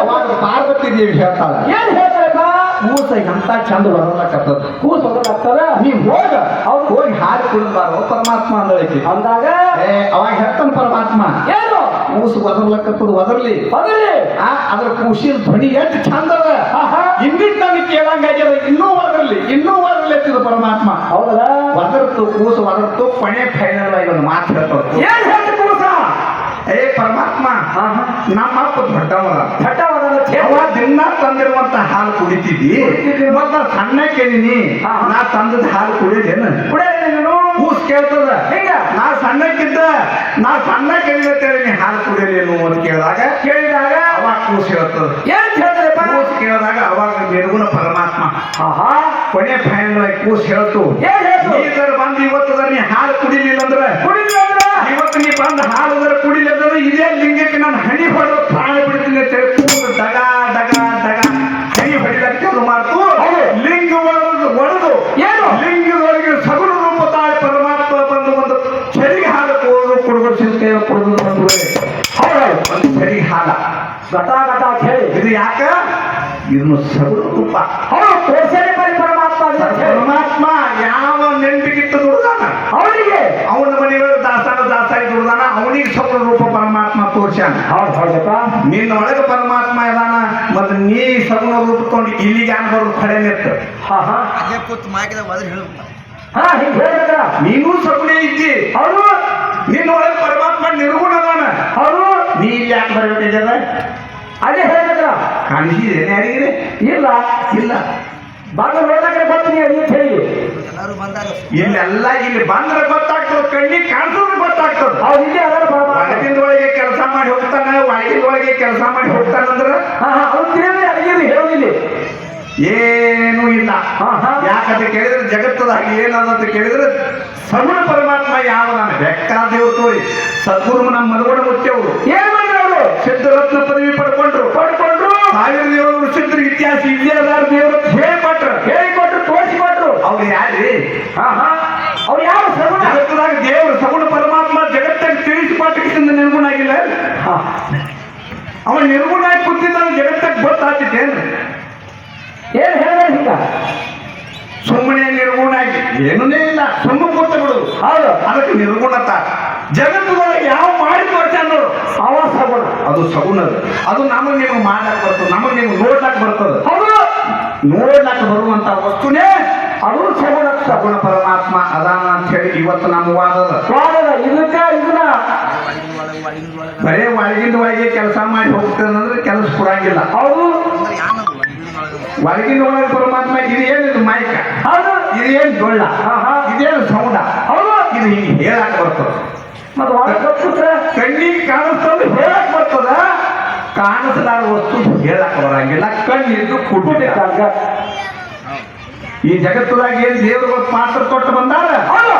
ಅವಾಗ ಪಾರ್ವತಿ ದೇವಿ ಹೇಳ್ತಾಳ. ಏನ್ ಹೇಳ್ತಾರಪ್ಪ? ಕೂಸ ಎಂತ ಚಂದ ಬರೋಲಕತ್ತದ ಕೂಸ ಹೋಗಲಾಗ್ತದ ನೀ ಹೋಗ. ಅವ್ರು ಹೋಗಿ ಹಾಲು ಕುಡಿದ್ಬಾರೋ ಪರಮಾತ್ಮ ಅಂದಳಕಿ ಅಂದಾಗ? ಏ ಅವಾಗ ಹೇಳ್ತಾನ ಪರಮಾತ್ಮ. ಏನು? ಕೂಸು ಒದರ್ಲಕತ್ತದ ಒದರ್ಲಿ ಆ ಅದ್ರ ಕೂಸಿನ ಧ್ವನಿ ಎಷ್ಟು ಚಂದ ಇನ್ನಿಟ್ ನನಗೆ ಕೇಳಂಗಾಗ್ಯದ ಇನ್ನೂ ಒದರ್ಲಿ ಇನ್ನೂ ಒದರ್ಲಿ ಎತ್ತಿದ ಪರಮಾತ್ಮ. ಹೌದಲ್ಲ? ಒದರ್ತು ಕೂಸು ಒದರ್ತು ಕೊನೆ ಫೈನಲ್ ಆಗಿ ಒಂದು ಮಾತು ಹೇಳ್ತಾರೆ ಏನ್ ಹೇಳ್ತಿ ಕೂಸ? ಏ ಪರಮಾತ್ಮ ನಮ್ಮ ಅಪ್ಪ ದೊಡ್ಡವರ. ದೊಡ್ಡವರ ಅವ ದಿನ ತಂದಿರುವಂತ ಹಾಲು ಕುಡಿತಿದ್ದಿ. ಮತ್ತ ಸಣ್ಣ ಕೇಳಿನಿ ಹಾ. ನಾ ತಂದದ ಹಾಲು ಕುಡಿದೇನು ಕುಡಿಯೋ ಕೂಸ್ ಕೇಳ್ತದ. ಹೆಂಗ? ನಾ ಸಣ್ಣಕ್ಕಿದ್ದ ನಾ ಸಣ್ಣ ಕೇಳಿದೇಳಿ ಕೇಳಿನಿ ಹಾಲು ಕುಡಿಯಲೇನು ಅಂತ ಕೇಳಿದಾಗ ಕೇಳಿದಾಗ ಅವಾಗ ಕೂಸ್ ಹೇಳ್ತದ. ಏನ್ ಹೇಳ್ತಾರಪ್ಪ ಕೂಸ್ ಕೇಳಿದಾಗ ಅವಾಗ ನಿರ್ಗುಣ ಪರಮಾತ್ಮ ಆಹಾ ಕೊನೆ ಫೈನಲ್ ಆಗಿ ಕೂಸ್ ಹೇಳ್ತು. ಬಂದು ಇವತ್ತು ನೀ ಹಾಲು ಕುಡಿಲಿಲ್ಲ ಅಂದ್ರೆ? ಇವತ್ತು ನೀ ಬಂದು ಹಾಲು ಅಂದ್ರೆ ಕುಡಿಲಿಲ್ಲ ಅಂದ್ರೆ ಇದೇ ಲಿಂಗಕ್ಕೆ ನಾನು ಹಣಿ ಹೊಡೆದು ಪ್ರಾಣ ಬಿಡ್ತೀನಿ ಅಂತ ಹೇಳಿ ಕೂತು ಡಗ ಡಗ ಡಗ. ಹಣಿ ಹೊಡಿಲಕ್ಕೆ ಮಾಡ್ತು. ಲಿಂಗ ಒಳದು ಒಡೆದು ಏನು? ಲಿಂಗದೊಳಗೆ ಸಗುಣ ರೂಪ ತಾಯಿ ಪರಮಾತ್ಮ ಬಂದು ಒಂದು ಚರಿಗೆ ಹಾಲು ಕೊಡೋದು ಕೊಡಬಡಿಸಿದ ಚಿಂತೆ ಕೊಡೋದು ಬಂದು ಒಂದು ಚರಿಗೆ ಹಾಲ. ಗಟ ಗಟ ಹೇಳಿ. ಇದು ಯಾಕ? ಇದನ್ನು ಸಗುಣ ರೂಪ. ತೋರ್ಸ್ಯಾನ ಹೌದು ಹೌದಪ್ಪ. ನಿನ್ನ ಒಳಗೆ ಪರಮಾತ್ಮ ಇದಾನ ಮತ್ತೆ ನೀ ಸಗುಣ ರೂಪ ತಗೊಂಡು ಇಲ್ಲಿಗೆ ಯಾನ್ ಬರೋದು? ಕಡೆ ನಿಂತ. ಹಾ ಹಾ. ಅದೇ ಕೂತು ಮಾಕಿದಾಗ ಹೋದ್ರೆ ಹೇಳು ಹಾ ಹಿಂಗ್ ಹೇಳ್ಬೇಕ ನೀನು ಸಗುಣ ಇದ್ದಿ. ಹೌದು. ನಿನ್ನ ಒಳಗೆ ಪರಮಾತ್ಮ ನಿರ್ಗುಣ ಅದಾನ ಹೌದು. ನೀ ಇಲ್ಲಿ ಯಾಕೆ ಬರ್ಬೇಕಿದ್ಯದ? ಅದೇ ಹೇಳಿದ್ರ ಕಾಣಿಸಿದೆ ಯಾರಿಗಿದೆ? ಇಲ್ಲ. ಇಲ್ಲ. ಬಂದು ನೋಡಿದ್ರೆ ಬರ್ತೀನಿ ಅಂತ ಹೇಳಿ ಎಲ್ಲರೂ ಬಂದಾಗ ಇಲ್ಲೆಲ್ಲ ಇಲ್ಲಿ ಬಂದ್ರೆ ಗೊತ್ತಾಗ್ತದ ಕಣ್ಣಿಗೆ ಕಾಣಿಸಿದ್ರೆ ಗೊತ್ತಾಗ್ತದ. ಅವ್ರು ಇಲ್ಲಿ ಅದಾರ ಬಾಬಾ. ಒಳಗಿಂದ ಒಳಗೆ ಕೆಲಸ ಮಾಡಿ ಹೋಗ್ತಾನೆ ಒಳಗಿಂದ ಒಳಗೆ ಕೆಲಸ ಮಾಡಿ ಹೋಗ್ತಾನಂದ್ರ ಹಾ ಹಾ ಅವ್ರು ತಿಳಿದ್ರೆ ಅಡಿಗೆ ಹೇಳೋದಿಲ್ಲ ಏನೂ ಇಲ್ಲ. ಹಾ, ಹಾ. ಯಾಕಂತ ಕೇಳಿದ್ರೆ ಜಗತ್ತದಾಗ ಏನದಂತ ಕೇಳಿದ್ರೆ ಸಗುಣ ಪರಮಾತ್ಮ ಯಾವ ನಾನು ಬೆಕ್ಕಾದ ದೇವ್ರು ತೋರಿ. ಸದ್ಗುರು ನಮ್ಮ ಮನಗೋಡ ಮುಖ್ಯವರು ಏನ್ ಮಾಡಿದ್ರು ಅವರು? ಸಿದ್ಧರತ್ನ ಪದವಿ ಪಡ್ಕೊಂಡ್ರು. ಪಡ್ಕೊಂಡ್ರು. ಸಾವಿರ ದೇವರು ಸಿದ್ಧರು ಇತಿಹಾಸ ಇಲ್ಲೇ ಅದಾರ ದೇವರು ಹೇಳ್ಕೊಟ್ರ ಹೇಳಿಕೊಟ್ರು ತೋರಿಸಿಕೊಟ್ರು ಅವ್ರು ಯಾರ್ರಿ ಹಾ ಹಾ ಅವ್ರು ಯಾವ ಶ್ರವಣ ಜಗತ್ತದಾಗ ದೇವರು ಸಗುಣ ಪರಮಾತ್ಮ ಜಗತ್ತಾಗ ತಿಳಿಸಿಕೊಟ್ಟಿಂದ ನಿರ್ಗುಣ ಆಗಿಲ್ಲ ಹಾ ಅವ ನಿರ್ಗುಣ ಆಗಿ ಜಗತ್ತಕ್ಕೆ ಜಗತ್ತಾಗ ಏನು ಏನು ಹೇಳಿದ್ರೆ ಹಿಂಗ ಸುಮ್ಮನೆ ನಿರ್ಗುಣ ಆಗಿ ಏನೂ ಇಲ್ಲ ಸುಮ್ಮನೆ ಕೂತ ಬಿಡುದು ಹೌದು. ಅದಕ್ಕೆ ನಿರ್ಗುಣತ. ಜಗತ್ತದೊಳಗೆ ಯಾವ ಮಾಡಿ ಅನ್ನೋರು ಅವ ಸಗುಣ. ಅದು ಸಗುಣದು. ಅದು ನಮಗೆ ನಿಮಗೆ ಮಾಡಕ್ ಬರ್ತದೆ ನಮಗೆ ನಿಮ್ಗೆ ನೋಡ್ಲಾಕ್ ಬರ್ತದೆ. ಹೌದು. ನೋಡ್ಲಾಕ್ ಬರುವಂತ ವಸ್ತುನೇ ಅದು ಸಗುಣ ಸಗುಣ ಪರಮಾತ್ಮ ಅದಾನ ಅಂತ ಹೇಳಿ ಇವತ್ತು ನಮ್ಮ ವಾದದ. ವಾದದ ಇದಕ್ಕ ಇದನ್ನ. ಬರೇ ಒಳಗಿಂದ ಒಳಗೆ ಕೆಲಸ ಮಾಡಿ ಹೋಗ್ತೇನೆ ಅಂದ್ರೆ ಕೆಲಸ ಕೊಡಂಗಿಲ್ಲ. ಹೌದು? ಒಳಗಿನ ಒಳಗೆ ಪರಮಾತ್ಮ ಇದು ಏನಿದು ಮಾಯ್ಕ? ಹೌದು. ಇದೇನು ಡೊಳ್ಳ. ಇದೇನು ಸೌಂಡ? ಹೌದು. ಇದು ಹಿಂಗೆ ಹೇಳಕ್ ಬರ್ತದೆ. ಮತ್ತೆ ಹೊರಗೆ ಬರ್ತದ ಕಣ್ಣಿಗೆ ಕಾಣಿಸ್ತಂದು ಹೇಳಕ್ ಬರ್ತದ? ಕಾಣಿಸಲಾರ ವಸ್ತು ಹೇಳಕ್ ಬರಂಗಿಲ್ಲ. ಕಣ್ಣಿದ್ದು ಕುಟುಂಬ ಈ ಜಗತ್ತದಾಗ ಏನ್ ದೇವ್ರು ಪಾತ್ರ ಕೊಟ್ಟು ಬಂದಾರ.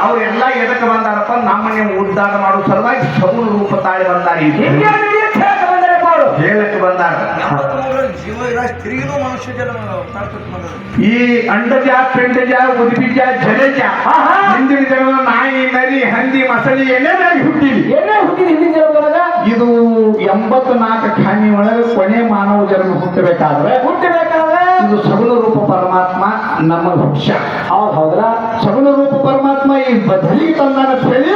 ಅವ್ರೆಲ್ಲ ಎದಕ್ಕೆ ಬಂದಾರಪ್ಪ? ನಮ್ಮ ನೀವು ಉದ್ಧಾರ ಮಾಡೋ ಸಲುವಾಗಿ ಸಗುಣ ರೂಪ ತಾಳಿ ಬಂದಾರ ಹೇಳಕ್ಕೆ ಬಂದದ್ದು ಈ ಅಂಡಜ ಪಿಂಡಜ ಉದ್ಬಿಜ ಜಲಜ ಆಹಾ. ಹಿಂದಿನ ಜಗದ ನಾಯಿ ನರಿ ಹಂದಿ ಮಸಳಿ ಏನೇನಾಗಿ ಹುಟ್ಟಿವಿ ಏನೇ ಹುಟ್ಟಿದ ಹಿಂದಿನ ಜನ್ಮದೊಳಗ ಇದು ಎಂಬತ್ತು ನಾಲ್ಕು ಖಾನಿ ಒಳಗೆ ಕೊನೆ ಮಾನವ ಜನ್ಮ ಹುಟ್ಟಬೇಕಾದ್ರೆ ಹುಟ್ಟಬೇಕಾದ್ರೆ? ಇದು ಸಗುಣ ರೂಪ ಪರಮಾತ್ಮ ನಮ್ಮ ಭಕ್ಷ್ಯ ಹೌದು ಹೌದಲ್ಲ ಸಗುಣ ರೂಪ ಪರಮಾತ್ಮ ಈ ಬದಲಿಗೆ ತಂದಾನ ಅಂತ ಹೇಳಿ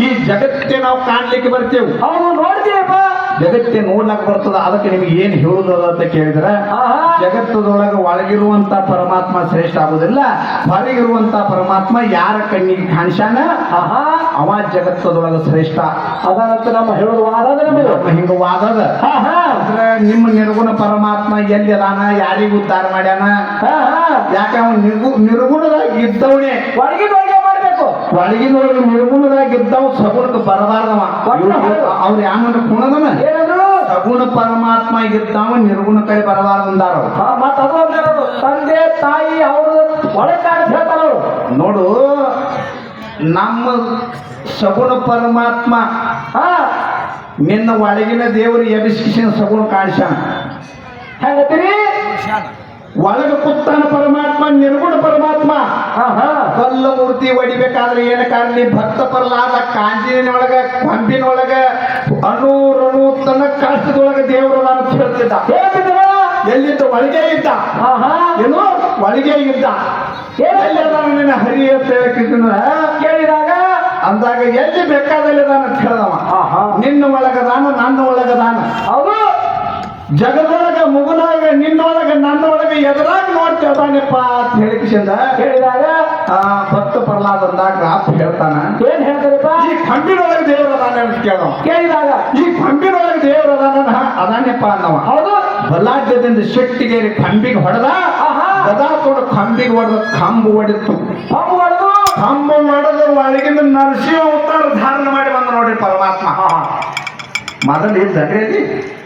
ಈ ಜಗತ್ತಿಗೆ ನಾವು ಕಾಣ್ಲಿಕ್ಕೆ ಬರ್ತೇವೆ. ಅವನು ನೋಡ್ತೀಯಪ್ಪ ಜಗತ್ತೇ ನೋಡ್ಲಾಕ ಬರ್ತದ? ಅದಕ್ಕೆ ನಿಮ್ಗೆ ಏನ್ ಹೇಳುದದ ಅಂತ ಕೇಳಿದ್ರೆ ಆಹಾ. ಜಗತ್ತದೊಳಗೆ ಒಳಗಿರುವಂತ ಪರಮಾತ್ಮ ಶ್ರೇಷ್ಠ ಆಗುದಿಲ್ಲ ಹೊರಗಿರುವಂತ ಪರಮಾತ್ಮ ಯಾರ ಕಣ್ಣಿಗೆ ಕಾಣಿಸ್ಯಾನ? ಆಹಾ! ಅವ ಜಗತ್ತದೊಳಗೆ ಶ್ರೇಷ್ಠ. ಅದರಂತ ನಮ್ಮ ಹೇಳುದು ವಾದ ಹಿಂಗ ವಾದದ ನಿಮ್ಮ ನಿರ್ಗುಣ ಪರಮಾತ್ಮ ಎಲ್ಲಿ ಅದಾನ? ಯಾರಿಗೂ ಉದ್ಧಾರ ಮಾಡ್ಯಾನ? ಯಾಕೆ ಅವನು ನಿರ್ಗು ನಿರ್ಗುಣದಾಗ ಇದ್ದವನೇ? ಒಳಗೆ ಒಳಗಿನೊಳಗೆ ನಿರ್ಗುಣದಾಗ ಇದ್ದವ ಸಗುಣಕ್ಕೆ ಬರಬಾರ್ದವ. ಅವ್ರು ಯಾವನ ಕುಣದನ? ಸಗುಣ ಪರಮಾತ್ಮ ಆಗಿದ್ದಾವ ನಿರ್ಗುಣ ಕಡೆ ಬರಬಾರ್ದಂದಾರ. ತಂದೆ ತಾಯಿ ಅವರು ನೋಡು ನಮ್ಮ ಸಗುಣ ಪರಮಾತ್ಮ ನಿನ್ನ ಒಳಗಿನ ದೇವರು ಎಬ್ಬಿಸಿನ ಸಗುಣ ಕಾಣಿಸ್ಯಾನ. ಒಳಗ ಕುತ್ತಾನ ಪರಮಾತ್ಮ ನಿರ್ಗುಣ ಪರಮಾತ್ಮ. ಕಲ್ಲ ಮೂರ್ತಿ ಒಡಿಬೇಕಾದ್ರೆ ಏನ ಕಾರಣ? ಭಕ್ತ ಪರಲಾದ ಕಾಂಜಿನೊಳಗ ಕೊಂಬಿನೊಳಗ ಅನೂರನು ಅಣು ತನ್ನ ಕಷ್ಟದೊಳಗ ದೇವರು ನಾನು ಹೇಳ್ತಿದ್ದ ಎಲ್ಲಿದ್ದ? ಒಳಗೆ ಇದ್ದ. ಏನು ಒಳಗೆ ಇದ್ದ. ನಿನ್ನ ಹರಿ ಅಂತ ಹೇಳಕ್ಕಿದ್ದನ ಕೇಳಿದಾಗ? ಅಂದಾಗ ಎಲ್ಲಿ ಬೇಕಾದಲ್ಲಿ ನಾನು ಹಾ ನಿನ್ನ ಒಳಗದಾನ ನನ್ನ ಒಳಗದಾನ. ಹೌದು. ಜಗದೊಳಗ ಮುಗುನಾಗ ನಿನ್ನೊಳಗ ನನ್ನ ಎದುರಾಗಿ ನೋಡ್ತೇವಪ್ಪ ಅಂತ ಹೇಳಿ ಹೇಳಿದಾಗ ಆ ಭಕ್ತ ಪ್ರಹ್ಲಾದ ಅಂದಾಗ ಅಪ್ಪ ಹೇಳ್ತಾನ. ಏನ್ ಹೇಳ್ತಾರಪ್ಪ? ಈ ಕಂಬಿನೊಳಗೆ ದೇವರ ಅದಾನ ಅಂತ ಕೇಳೋ. ಕೇಳಿದಾಗ? ಈ ಕಂಬಿನೊಳಗೆ ದೇವರ ಅದಾನ ಅದಾನ್ಯಪ್ಪ ಅನ್ನವ. ಹೌದು. ಬಲಾಢ್ಯದಿಂದ ಶೆಟ್ಟಿಗೇರಿ ಕಂಬಿಗೆ ಹೊಡೆದ. ಗದಾ ತೊಡ ಕಂಬಿಗೆ ಹೊಡೆದ ಕಂಬು ಹೊಡಿತು ಕಂಬು ಹೊಡೆದು ಕಂಬು ಹೊಡೆದ ಒಳಗಿಂದ ನರಸಿಂಹ ಉತ್ತರ ಧಾರಣ ಮಾಡಿ ಬಂದ ನೋಡ್ರಿ ಪರಮಾತ್ಮ. ಮೊದಲು ಇದ್ದನ್ರಿ ಅಲ್ಲಿ?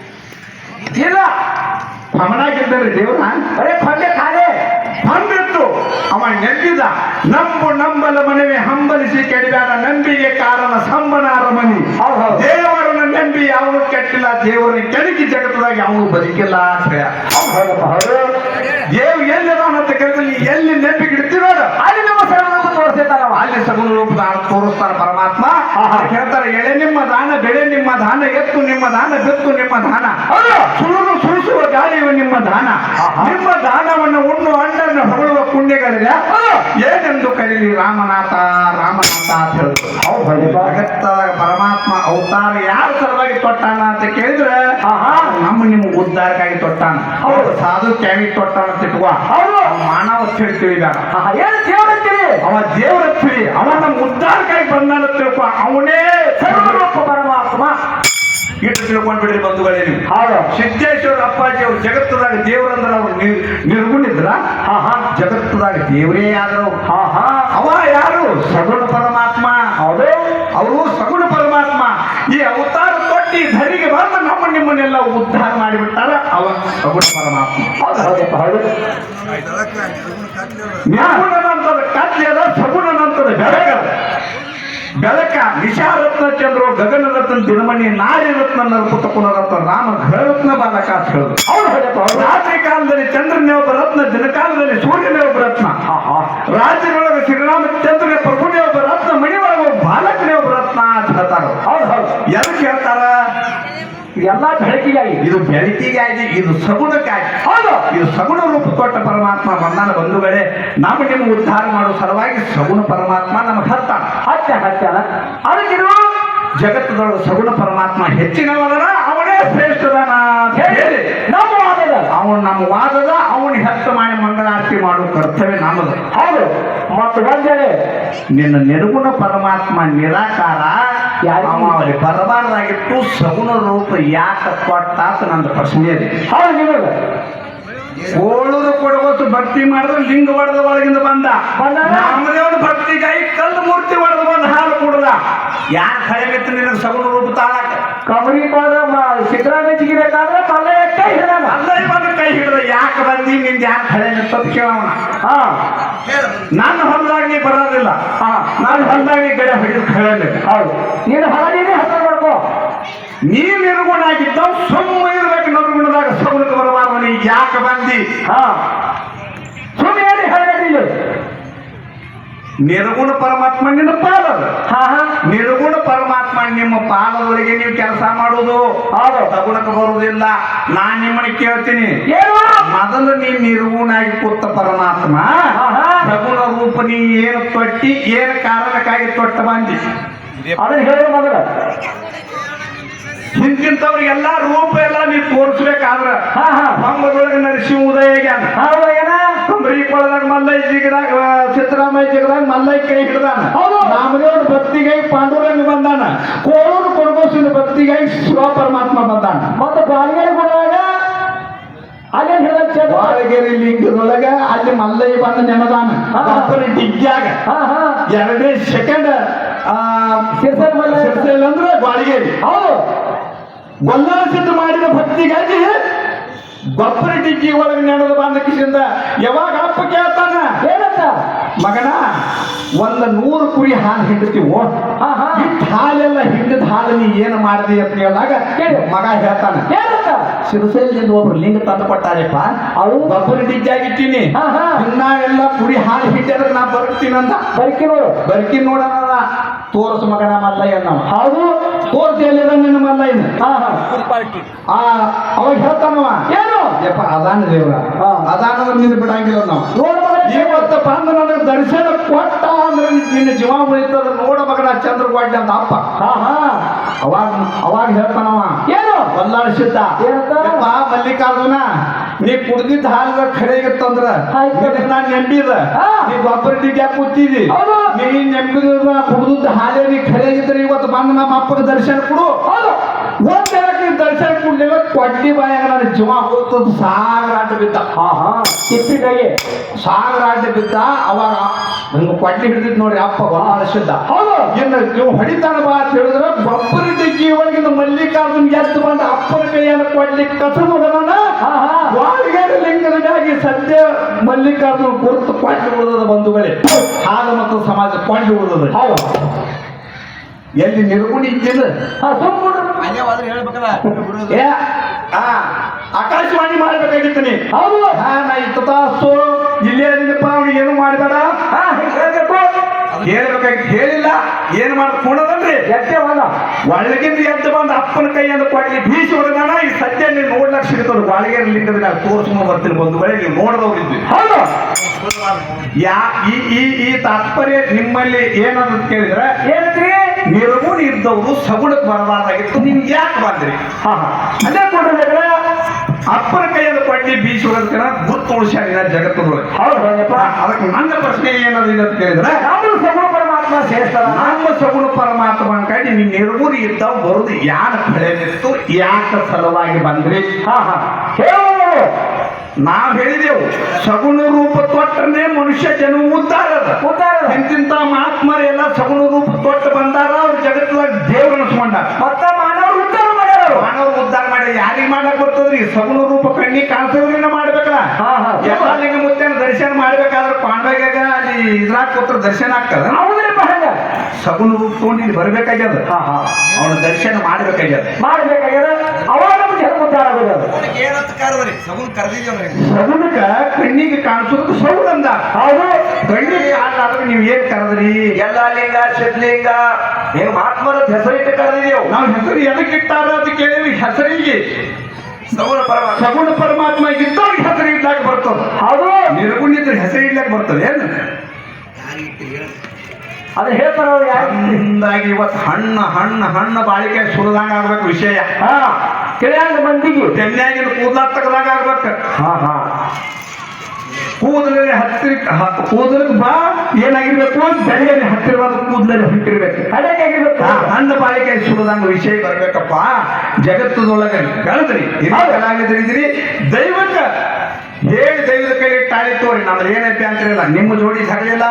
ಇಲ್ಲ ಪಮನಾಗಿದ್ದನ್ರಿ ದೇವ್ರ. ಅರೆ ಫಂಡೆ ಖಾಲಿ ಬಂದಿತ್ತು ಅವ ನೆಂದಿದ್ದ ನಂಬು ನಂಬಲ ಮನವಿ ಹಂಬಲಿಸಿ ಕೆಡಿದಾಡ ನಂಬಿಗೆ ಕಾರಣ ಸಂಬನಾರ ಮನಿ. ದೇವರನ್ನ ನಂಬಿ ಅವನು ಕೆಟ್ಟಿಲ್ಲ ದೇವರನ್ನ ಕೆಡಕಿ ಜಗತ್ತದಾಗ ಅವನು ಬದುಕಿಲ್ಲ ಅಂತ ದೇವ್ ಎಲ್ಲಿ ಅಂತ ಕೇಳಿದ್ರೆ ಎಲ್ಲಿ ನೆನಪಿಗೆ ಇಡ್ತಿ ನೋಡು ಅಲ್ಲಿ ನಮ್ಮ ಸರ್ವನಾಮ ತೋರಿಸ್ತಾರವ ಅಲ್ಲಿ ಸಗುಣ ರೂಪದ ಆಳ ಪರಮಾತ್ಮ. ಹೇಳ್ತಾರೆ ಎಳೆ ನಿಮ್ಮ ದಾನ ಬೆಳೆ ನಿಮ್ಮ ದಾನ ಎತ್ತು ನಿಮ್ಮ ದಾನ ಬೆತ್ತು ನಿಮ್ಮ ದಾನ. ಸುಳಿದು ಸುರಿಸುವ ಗಾಳಿಯು ನಿಮ್ಮ ದಾನ. ನಿಮ್ಮ ದಾನವನ್ನು ಉಣ್ಣು ಅಣ್ಣನ ಹೊಗಳುವ ಪುಣ್ಯಗಳಿದೆ ಏನೆಂದು ಕರೀಲಿ ರಾಮನಾಥ ರಾಮನಾಥ ಅಂತ ಹೇಳಿದ್ರು ಜಗತ್ತದಾಗ ಪರಮಾತ್ಮ ಅವತಾರ ಯಾರ ಸಲುವಾಗಿ ತೊಟ್ಟಾನ ಅಂತ ಕೇಳಿದ್ರೆ ಆಹಾ. ನಮ್ಮ ನಿಮ್ಗೆ ಉದ್ಧಾರಕ್ಕಾಗಿ ತೊಟ್ಟಾನ. ಸಾಧು ಕ್ಯಾವಿ ತೊಟ್ಟಾನ ಅಂತ ಇಟ್ಕೋ. ಮಾನವ ಆಹಾ, ಏನು ದೇವರಂತೀರಿ ಅವ ದೇವರ ತಿಳಿ ಅವ ನಮ್ಮ ಉದ್ದಾರಕ್ಕಾಗಿ ಬಂದಾನ ತಿಳ್ಕೊ ಅವನೇ ಸರ್ವರೂಪ ಪರಮಾತ್ಮ. ಇಟ್ಟು ತಿಳ್ಕೊಂಡ್ಬಿಡ್ರಿ ಬಂಧುಗಳೇ ನೀವು. ಹೌದು. ಸಿದ್ದೇಶ್ವರ ಅಪ್ಪಾಜಿ ಅವ್ರು ಜಗತ್ತದಾಗ ದೇವರಂದ್ರ ಅವ್ರು ನಿರ್- ನಿರ್ಗುಣಿದ್ರ? ಹಾ ಜಗತ್ತದಾಗ ದೇವರೇ ಆದ್ರು. ಹಾ ಹಾ ಅವ ಯಾರು? ಸಗುಣ ಪರಮಾತ್ಮ. ಹೌದು. ಅವರು ಸಗುಣ ಪರಮಾತ್ಮ. ಈ ಅವತಾರ ಕೊಟ್ಟಿ ಧರಿಗೆ ಬಂದು ನಮ್ಮ ನಿಮ್ಮನ್ನೆಲ್ಲ ಉದ್ಧಾರ ಮಾಡಿಬಿಟ್ಟಾರ. ಅವ ಪರಮಾತ್ಮ? ಹೌದು ಹೌದಪ್ಪ ಹೌದು ಸಗುಣನಂತದ ಬೆಳಕದ ಬೆಳಕ ನಿಶಾರತ್ನ ಚಂದ್ರು ಗಗನರತ್ನ ದಿನಮಣಿ ನಾರಿ ರತ್ನ ನರಪುತ ಪುನರತ್ನ ರಾಮ ಘರತ್ನ ಬಾಲಕ ಅಂತ ಹೇಳಿದ್ರು. ಹೌದು ಹೇಳಪ್ಪ ರಾತ್ರಿ ಕಾಲದಲ್ಲಿ ಚಂದ್ರನೇ ಒಬ್ಬ ರತ್ನ ದಿನಕಾಲದಲ್ಲಿ ಸೂರ್ಯನೇ ಒಬ್ಬ ರತ್ನ. ಹಾ ಶ್ರೀರಾಮ ಚಂದ್ರನೇ ಪ್ರಭುನೇ ಒಬ್ಬ ರತ್ನ ಮಣಿಯೊಳಗೆ ಒಬ್ಬ ಬಾಲಕನೇ ಒಬ್ಬ ರತ್ನ ಅಂತ ಹೇಳ್ತಾರ. ಹೌದು ಹೌದು. ಎದಕ್ಕೆ ಎಲ್ಲ ಬೆಳಕಿಗಾಗಿ. ಇದು ಬೆಳಕಿಗಾಗಿ ಇದು ಸಗುಣಕ್ಕಾಗಿ. ಹೌದು. ಇದು ಸಗುಣ ರೂಪ ಕೊಟ್ಟ ಪರಮಾತ್ಮ ಬಂದಾನ ಬಂಧುಗಳೇ ನಾವು ನಿಮ್ಗೆ ಉದ್ಧಾರ ಮಾಡುವ ಸಲುವಾಗಿ ಸಗುಣ ಪರಮಾತ್ಮ ನಮಗೆ ಹತ್ತ. ಹತ್ಯ ಹತ್ಯ ಅದಕ್ಕಿರುವ ಜಗತ್ತದೊಳಗೆ ಸಗುಣ ಪರಮಾತ್ಮ ಹೆಚ್ಚಿನವರ ಅವನೇ ಶ್ರೇಷ್ಠದನ ಅಂತ ಹೇಳಿ. ನಮ್ಮ ವಾದದ ಅವನು ನಮ್ಮ ವಾದದ ಅವನು ಹೆತ್ತ ಮಾಡಿ ಮಂಗಳಾರತಿ ಮಾಡುವ ಕರ್ತವ್ಯ ನಮ್ಮದು. ಹೌದು. ಮತ್ತು ಒಂದೇಳೆ ನಿನ್ನ ನಿರ್ಗುಣ ಪರಮಾತ್ಮ ನಿರಾಕಾರ ಯಾರಿಗೆ? ಅವ ಅವರಿಗೆ ಬರಬಾರ್ದಾಗಿತ್ತು ಸಗುಣ ರೂಪ ಯಾಕೆ ಕೊಟ್ಟ ಅಂತ ನಂದು ಪ್ರಶ್ನೆ ಇದೆ. ಹೌದು ನಿಮಗೆ. ಕೋಳೂರು ಕೊಡಗೋಸು ಭಕ್ತಿ ಮಾಡಿದ್ರೆ ಲಿಂಗ ಒಡೆದ ಒಳಗಿಂದ ಬಂದ? ಭಕ್ತಿ ಭಕ್ತಿಗಾಗಿ ಕಲ್ಲು ಮೂರ್ತಿ ಒಡೆದ ಬಂದ ಹಾಲು ಕುಡ್ದ. ಯಾರು ಕಳೆಬಿತ್ತು ನಿನ್ನ ಸಗುಣ ರೂಪ ತಾಳಾಕ? ಕಬರಿ ಸಿದ್ದರಾಮಯ್ಯ ಜಿಗಿಬೇಕಾದ್ರೆ ಪಲ್ಲೆ ಕೈ ಹಿಡ ಅಲ್ಲೇ ಬಂದು ಕೈ ಹಿಡಿದ ಯಾಕೆ ಬಂದಿ ನಿಂದ ಯಾಕೆ ಕಳೆ ನಿಂತದ ಕೇಳೋಣ. ಹಾ. ನನ್ನ ಹೊಲದಾಗ ನೀ ಬರೋದಿಲ್ಲ. ಹಾ. ನಾನು ಹೊಲದಾಗ ನೀ ಗಡೆ ಹಿಡಿದು ಕಳೆ ಹೌದು. ನೀನು ಹೊಲ ನೀನೇ ಹತ್ತಿರ ಮಾಡ್ಕೋ. ನೀ ನಿರ್ಗುಣ ಆಗಿದ್ದವ್ ಸುಮ್ಮ ಇರ್ಬೇಕು ನಿರ್ಗುಣದಾಗ ಸಗುಣಕ್ಕೆ ಬರಬಾರ್ದು ನೀ ಯಾಕೆ ಬಂದಿ? ಹಾ. ಸುಮ್ಮನೆ ಹೇಳಿ ನಿರ್ಗುಣ ಪರಮಾತ್ಮ ನಿನ್ನ ಪಾಲ ಹಾ ಹಾ. ನಿರ್ಗುಣ ಪರಮಾತ್ಮ ನಿಮ್ಮ ಪಾಲದೊಳಗೆ ನೀವು ಕೆಲಸ ಮಾಡುವುದು. ಹೌದು. ಸಗುಣಕ್ಕೆ ಬರುವುದಿಲ್ಲ. ನಾನ್ ನಿಮ್ಮನ್ನ ಕೇಳ್ತೀನಿ. ಮೊದಲು ನೀ ನಿರ್ಗುಣಾಗಿ ಕೂತ ಪರಮಾತ್ಮ. ಸಗುಣ ರೂಪ ನೀ ಏನು ತೊಟ್ಟಿ ಏನು ಕಾರಣಕ್ಕಾಗಿ ತೊಟ್ಟ ಬಂದಿ? ಅದನ್ನ ಹೇಳೋ ಮೊದಲ. ಹಿಂದಿನ ಇಂಥವ್ರಿಗೆಲ್ಲ ರೂಪ ಎಲ್ಲ ನೀವು ತೋರಿಸ್ಬೇಕಾದ್ರ ಹಾ ಹಾ ಹಂಬದೊಳಗೆ ನರಸಿಂಹ ಉದಯ ಆಗ್ಯಾನ. ಏನ? ಕಂಬರಿ ಕೊಳದಾಗ ಮಲ್ಲೈ ಜಿಗದಾಗ ಆ, ಸಿದ್ದರಾಮಯ್ಯ ಜಿಗದಾಗ ಮಲ್ಲೈ ಕೈ ಹಿಡ್ದಾನ. ಹೌದು. ನಾಮದೇವ್ರ ಭಕ್ತಿಗೈ ಪಾಂಡುರಂಗ ಬಂದಾನ. ಕೋಳೂರು ಕೊಡಗೋಸಿನ ಭಕ್ತಿಗೈ ಶಿವ ಪರಮಾತ್ಮ ಬಂದಾನ. ಮತ್ತೆ ಬಾಲ್ಗೇರಿ ಬಂದಾಗ ಹೇಳಿದ ಕ್ಷೇತ್ರ ಬಾಳಗೇರಿ ಲಿಂಗದೊಳಗ ಅಲ್ಲಿ ಮಲ್ಲೈ ಬಂದ ನೆನದಾನ ಡಿಗ್ಗ್ಯಾಗ ಹಾ. ಹಾ ಎರಡನೇ ಸೆಕೆಂಡ್ ಸಿರ್ಸಲ್ ಮಲ್ಲಯ್ಯ. ಅಂದ್ರೆ ಬಾಳಿಗೇರಿ. ಹೌದು. ಸಿದ್ಧ ಮಾಡಿದ ಭಕ್ತಿಗಾಗಿ ಗೊಬ್ಬರ ಡಿಗ್ಗಿ ಒಳಗೆ ನೆನೆದು ಬಂದ ಕಿಶಿಂದ ಯಾವಾಗ ಅಪ್ಪ ಕೇಳ್ತಾನ? ಏನಂತ? ಮಗನ ಒಂದ ನೂರು ಕುರಿ ಹಾಲು ಹಿಂಡ್ತೀವೋ ಹಾ ಹಾ ಇಟ್ಟು ಹಾಲೆಲ್ಲ ಹಿಂಡದ ಹಾಲು ನೀ ಏನು ಮಾಡಿದೆ ಅಂತ ಹೇಳಿದಾಗ ಕೇಳಿ. ಮಗ ಹೇಳ್ತಾನ ಏನಂತ? ಸಿರಸೈಲಿಂದ ಒಬ್ರು ಲಿಂಗ ತಂದು ಕೊಟ್ಟಾರೆಪ್ಪ ಅವು ಗೊಬ್ಬರ ಡಿಗ್ಗಿಯಾಗಿಟ್ಟಿನಿ ಹಾ, ಹಾ. ಇನ್ನ ಎಲ್ಲ ಕುರಿ ಹಾಲು ಹಿಂಡ್ಯಾರ ನಾ ಬರ್ತೀನಂದ ಬರ್ಕಿ ನೋಡು. ಬರ್ಕಿ ನೋಡೋಣ ತೋರ್ಸು ಮಗನ ಮಲ್ಲಯ್ಯ ನಾವು ಹೌದು ತೋರ್ಸಿ ಎಲ್ಲಿದ ನಿನ್ನ ಮಲ್ಲಯ್ಯನ? ಹಾ ಹಾ. ಪಾರ್ಟಿ ಆ ಅವಾಗ ಹೇಳ್ತಾನವ. ಏನು? ಯಪ್ಪ ಅದಾನ ದೇವ್ರ. ಅದಾನ ನಿನ್ನ ಬಿಡಂಗಿಲ್ಲ ನಾವು ನೋಡು ಇವತ್ತು ಬಂದು ನನಗೆ ದರ್ಶನ ಕೊಟ್ಟ ಅಂದ್ರೆ ನಿನ್ನ ಜೀವ ಉಳಿತದ ನೋಡ ಮಗನ ಚಂದ್ರ ಕೊಡ್ಲಿ ಅಂತ ಅಪ್ಪ. ಹಾ ಹಾ. ಅವಾಗ ಅವಾಗ ಹೇಳ್ತಾನವ. ಏನು? ಬಲ್ಲಾಳ ಸಿದ್ಧ ಬಾ ಮಲ್ಲಿಕಾರ್ಜುನ ನೀ ಕುಡ್ದಿದ್ದ ಹಾಲ್ಗ ಖರೆಗಿತ್ತಂದ್ರ ತಂದ್ರ. ನಾನ್ ನೆಂಬಿದ. ನೀ ಗೊಬ್ಬರ ಡಿಗ್ಯಾಕ ಕೂತಿದಿ. ನೀ ನೆಂಬಿದ ಕುಡ್ದಿದ್ದ ಹಾಲೇ ನೀ ಖರೆಗಿದ್ರೆ ಇವತ್ತು ಬಂದು ನಮ್ಮ ಅಪ್ಪನ ದರ್ಶನ ಕೊಡು. ಹೌದು ಒಂದ್ ದಿನಕ್ಕೆ ನೀನ್ ದರ್ಶನ ಕುಂಡಿಲ್ಲ ಕೊಡ್ಲಿ ಬಾಯಾಗ ನನ್ನ ಜೀವ ಹೋಗ್ತದ ಸಾವಿರ ಆಟ ಬಿದ್ದ. ಹಾ ಹಾ ತಿಪ್ಪಿದಾಗೆ ಸಾಗರಾಟ ಬಿದ್ದ ಅವಾಗ ನಂಗೆ ಕೊಡ್ಲಿ ಹಿಡಿದಿದ್ ನೋಡಿ ಅಪ್ಪ ಬಲಾಳಿಸಿದ್ದ ಹೌದು. ಇನ್ನು ನೀವು ಹೊಡಿತಾನ ಬಾ ಅಂತ ಹೇಳಿದ್ರೆ ಬೊಬ್ಬರಿ ಡಿಕ್ಕಿ ಒಳಗಿನ ಮಲ್ಲಿಕಾರ್ಜುನ್ ಎದ್ದು ಬಂದ ಅಪ್ಪನ ಕೈಯನ್ನು ಕೊಡ್ಲಿ ಕಸಮಗನ ಹಾ ಹಾ ವಾಲ್ಗೇರಿ ಲಿಂಗನಾಗಿ ಸದ್ಯ ಮಲ್ಲಿಕಾರ್ಜುನ್ ಗುರುತು ಕೊಂಡಿ ಉಳಿದದ ಬಂಧುಗಳೇ. ಹಾಲು ಮತ್ತು ಸಮಾಜ ಕೊಂಡಿ ಉಳಿದದ ಹೌದು. ಎಲ್ಲಿ ನಿರ್ಗುಣಿ ಅಲ್ಲೇ ಹೋದ್ರೆ ಹೇಳ್ಬೇಕಲ್ಲ ಬಿಡೋದು ಏ ಆ ಆಕಾಶವಾಣಿ ಮಾಡಬೇಕಾಗಿತ್ತು ನೀ ಹೌದು. ಹಾ ನಾ ಇತ್ತ ತಾಸು ಇಲ್ಲೇ ನಿನ್ನಪ್ಪ ಅವ್ನಿಗೆ ಏನು ಮಾಡಬೇಡ? ಹಾ ಹೇಳ್ಬೇಕು. ಹೇಳ್ಬೇಕಾಗಿತ್ತು. ಹೇಳಿಲ್ಲ ಏನು ಮಾಡ್ ಕೂಡದಲ್ರಿ ಎಷ್ಟೇ ಬಂದ ಒಳಗಿಂದ ಎದ್ದು ಬಂದ ಅಪ್ಪನ ಕೈಯನ್ನು ಕೊಡ್ಲಿ ಬೀಸಿ ಹೊಡೆದಾನ ಈ ಸದ್ಯ ನೀವು ನೋಡ್ಲಕ್ ಸಿಗುತ್ತದ ಒಳಗೆ ಲಿಂಗದ ನಾನು ತೋರಿಸ್ಕೊಂಡು ಬರ್ತೀನಿ ಒಂದು ವೇಳೆ ನೀವು ನೋಡದವ್ರಿದ್ವಿ ಹೌದು. ಯಾ ಈ ಈ ಈ ತಾತ್ಪರ್ಯ ನಿಮ್ಮಲ್ಲಿ ಏನಂತ ಕೇಳಿದ್ರೆ ಏನಂತ್ರಿ? ನಿರ್ಗುಣ ಇದ್ದವರು ಸಗುಣಕ್ಕೆ ಬರಬಾರ್ದಾಗಿತ್ತು. ನೀವು ಯಾಕೆ ಬಂದ್ರಿ? ಹಾ ಹಾ. ಅದೇ ಕೊಡ್ರಿ ಅಪ್ಪರ ಕೈಯಲ್ಲಿ ಕೊಡ್ಲಿ ಬೀಸುವಂತ ಗುತ್ತು ಉಳಿಸ್ಯಾರ ಜಗತ್ತದೊಳಗೆ ಹೌದಪ್ಪ. ಅದಕ್ಕೆ ನನ್ನ ಪ್ರಶ್ನೆ ಏನದು ಅಂತ ಕೇಳಿದ್ರೆ ನಾವು ಸಗುಣ ಪರಮಾತ್ಮ ಸೇರ್ತಾರ ನಮ್ಮ ಸಗುಣ ಪರಮಾತ್ಮ ಕಡೆ ನೀವು ನಿರ್ಗುರಿ ಇದ್ದವ್ ಬರುದು ಯಾರ ಕಳೆದಿತ್ತು ನಿಂತು ಯಾಕ ಸಲುವಾಗಿ ಬಂದ್ರಿ? ಹಾ ಹಾ. ಹೇಳು. ನಾವ್ ಹೇಳಿದೆವು ಸಗುಣ ರೂಪ ತೊಟ್ಟನೆ ಮನುಷ್ಯ ಜನ ಉದ್ದಾರ. ಇಂತಿಂತ ಮಹಾತ್ಮರೆಲ್ಲ ಸಗುಣ ರೂಪ ತೊಟ್ಟು ಬಂದಾರ ಅವ್ರ ಜಗತ್ತದಾಗ ದೇವ್ರ ಅನ್ಸ್ಕೊಂಡಾರ. ಮತ್ತ ಮಾನವರು ಉದ್ಧಾರ ಮಾಡ್ಯಾರ ಮಾನವ ಉದ್ಧಾರ ಮಾಡಿ ಯಾರಿಗ್ ಮಾಡಕ್ ಬರ್ತದ್ರಿ? ಸಗುಣ ರೂಪ ಕಣ್ಣಿ ಕಾಣಿಸೋದ್ರಿಂದ ಮಾಡ್ಬೇಕಲ್ಲ. ಹಾ, ಹಾ. ಎಲ್ಲ ಲಿಂಗ ಮುತ್ತೇನ ದರ್ಶನ ಮಾಡ್ಬೇಕಾದ್ರೆ ಪಾಂಡವ್ಯಾಗ ಅಲ್ಲಿ ಇದ್ರಾಗ ಕೊತ್ರ ದರ್ಶನ ಆಗ್ತದ? ಹೌದ್ರಿಪ್ಪ ಹಂಗ. ಸಗುಣ ರೂಪ ತಗೊಂಡು ಇಲ್ಲಿ ಬರ್ಬೇಕಾಗ್ಯದ? ಅವನ ದರ್ಶನ ಮಾಡ್ಬೇಕಾಗ್ಯದ? ಮಾಡ್ಬೇಕಾಗ್ಯದ. ಅವಾಗ ಏನಂತ ಕರೆದ್ರಿ? ಸಗುನ್ ಅವ್ರಿಗೆ ಸಗುಣಕ್ಕ ಕಣ್ಣಿಗೆ ಕಾಣಿಸೋದಕ್ಕೆ ಸಗುಣ ಅಂದ. ಹೌದು. ಕಣ್ಣಿಗೆ ಕಾಣಲಾದ್ರೆ ನೀವು ಏನ್ ಕರೆದ್ರಿ? ಎಲ್ಲ ಲಿಂಗ ಶಿವಲಿಂಗ. ನೀವು ಮಹಾತ್ಮರ ಹೆಸರಿಟ್ಟು ಕರೆದಿದ್ದೇವು ನಾವು ಹೆಸರು ಎದಕ್ಕೆ ಇಟ್ಟಾರ ಅಂತ ಕೇಳಿದ್ವಿ ಹೆಸರಿಗೆ. ಸಗುಣ ಪರಮಾತ್ಮ. ಸಗುಣ ಪರಮಾತ್ಮ ಇದ್ದವ್ರಿಗೆ ಹೆಸರು ಇಡ್ಲಾಕ ಬರ್ತದ. ಹೌದು. ನಿರ್ಗುಣಿದ್ರೆ ಹೆಸರು ಇಡ್ಲಾಕ ಬರ್ತದೆ. ಏನು? ಅದು ಹೇಳ್ತಾರ ಯಾರು ಇವತ್ತು ಹಣ್ಣು ಹಣ್ಣು ಹಣ್ಣು ಬಾಳಿಕೆ ಸುರದಂಗ ಆಗ್ಬೇಕು ವಿಷಯ. ಹಾ. ತಿಳಿಯಂಗ ಮಂದಿಗೆ. ತೆನ್ಯಾಗಿನ ಕೂದಲ ತಗದಾಗ ಆಗ್ಬೇಕು. ಹಾ ಹಾ. ಕೂದಲಲ್ಲಿ ಹತ್ತಿರ ಕೂದಲಕ್ಕೆ ಬಾ ಏನಾಗಿರ್ಬೇಕು? ಬೆಳೆಯಲ್ಲಿ ಹತ್ತಿರವಾದ ಕೂದಲಲ್ಲಿ ಹತ್ತಿರಬೇಕು ಕಡೆಗಾಗಿರ್ಬೇಕು ಆ ಹಣ್ಣು ಬಾಳಿಕೆ ಸುಡದಂಗ ವಿಷಯ ಬರ್ಬೇಕಪ್ಪ. ಜಗತ್ತದೊಳಗೆ ಕಳೆದ್ರಿ ಇದ್ರಿ ದೈವಕ್ಕ ಹೇಳಿ ದೈವದ ಕೈ ತಾಳಿ ತೋರಿ ನಮ್ದು ಏನೈತೆ ಹೇಳಿಲ್ಲ ನಿಮ್ಮ ಜೋಡಿ ಜಗಳಿಲ್ಲ.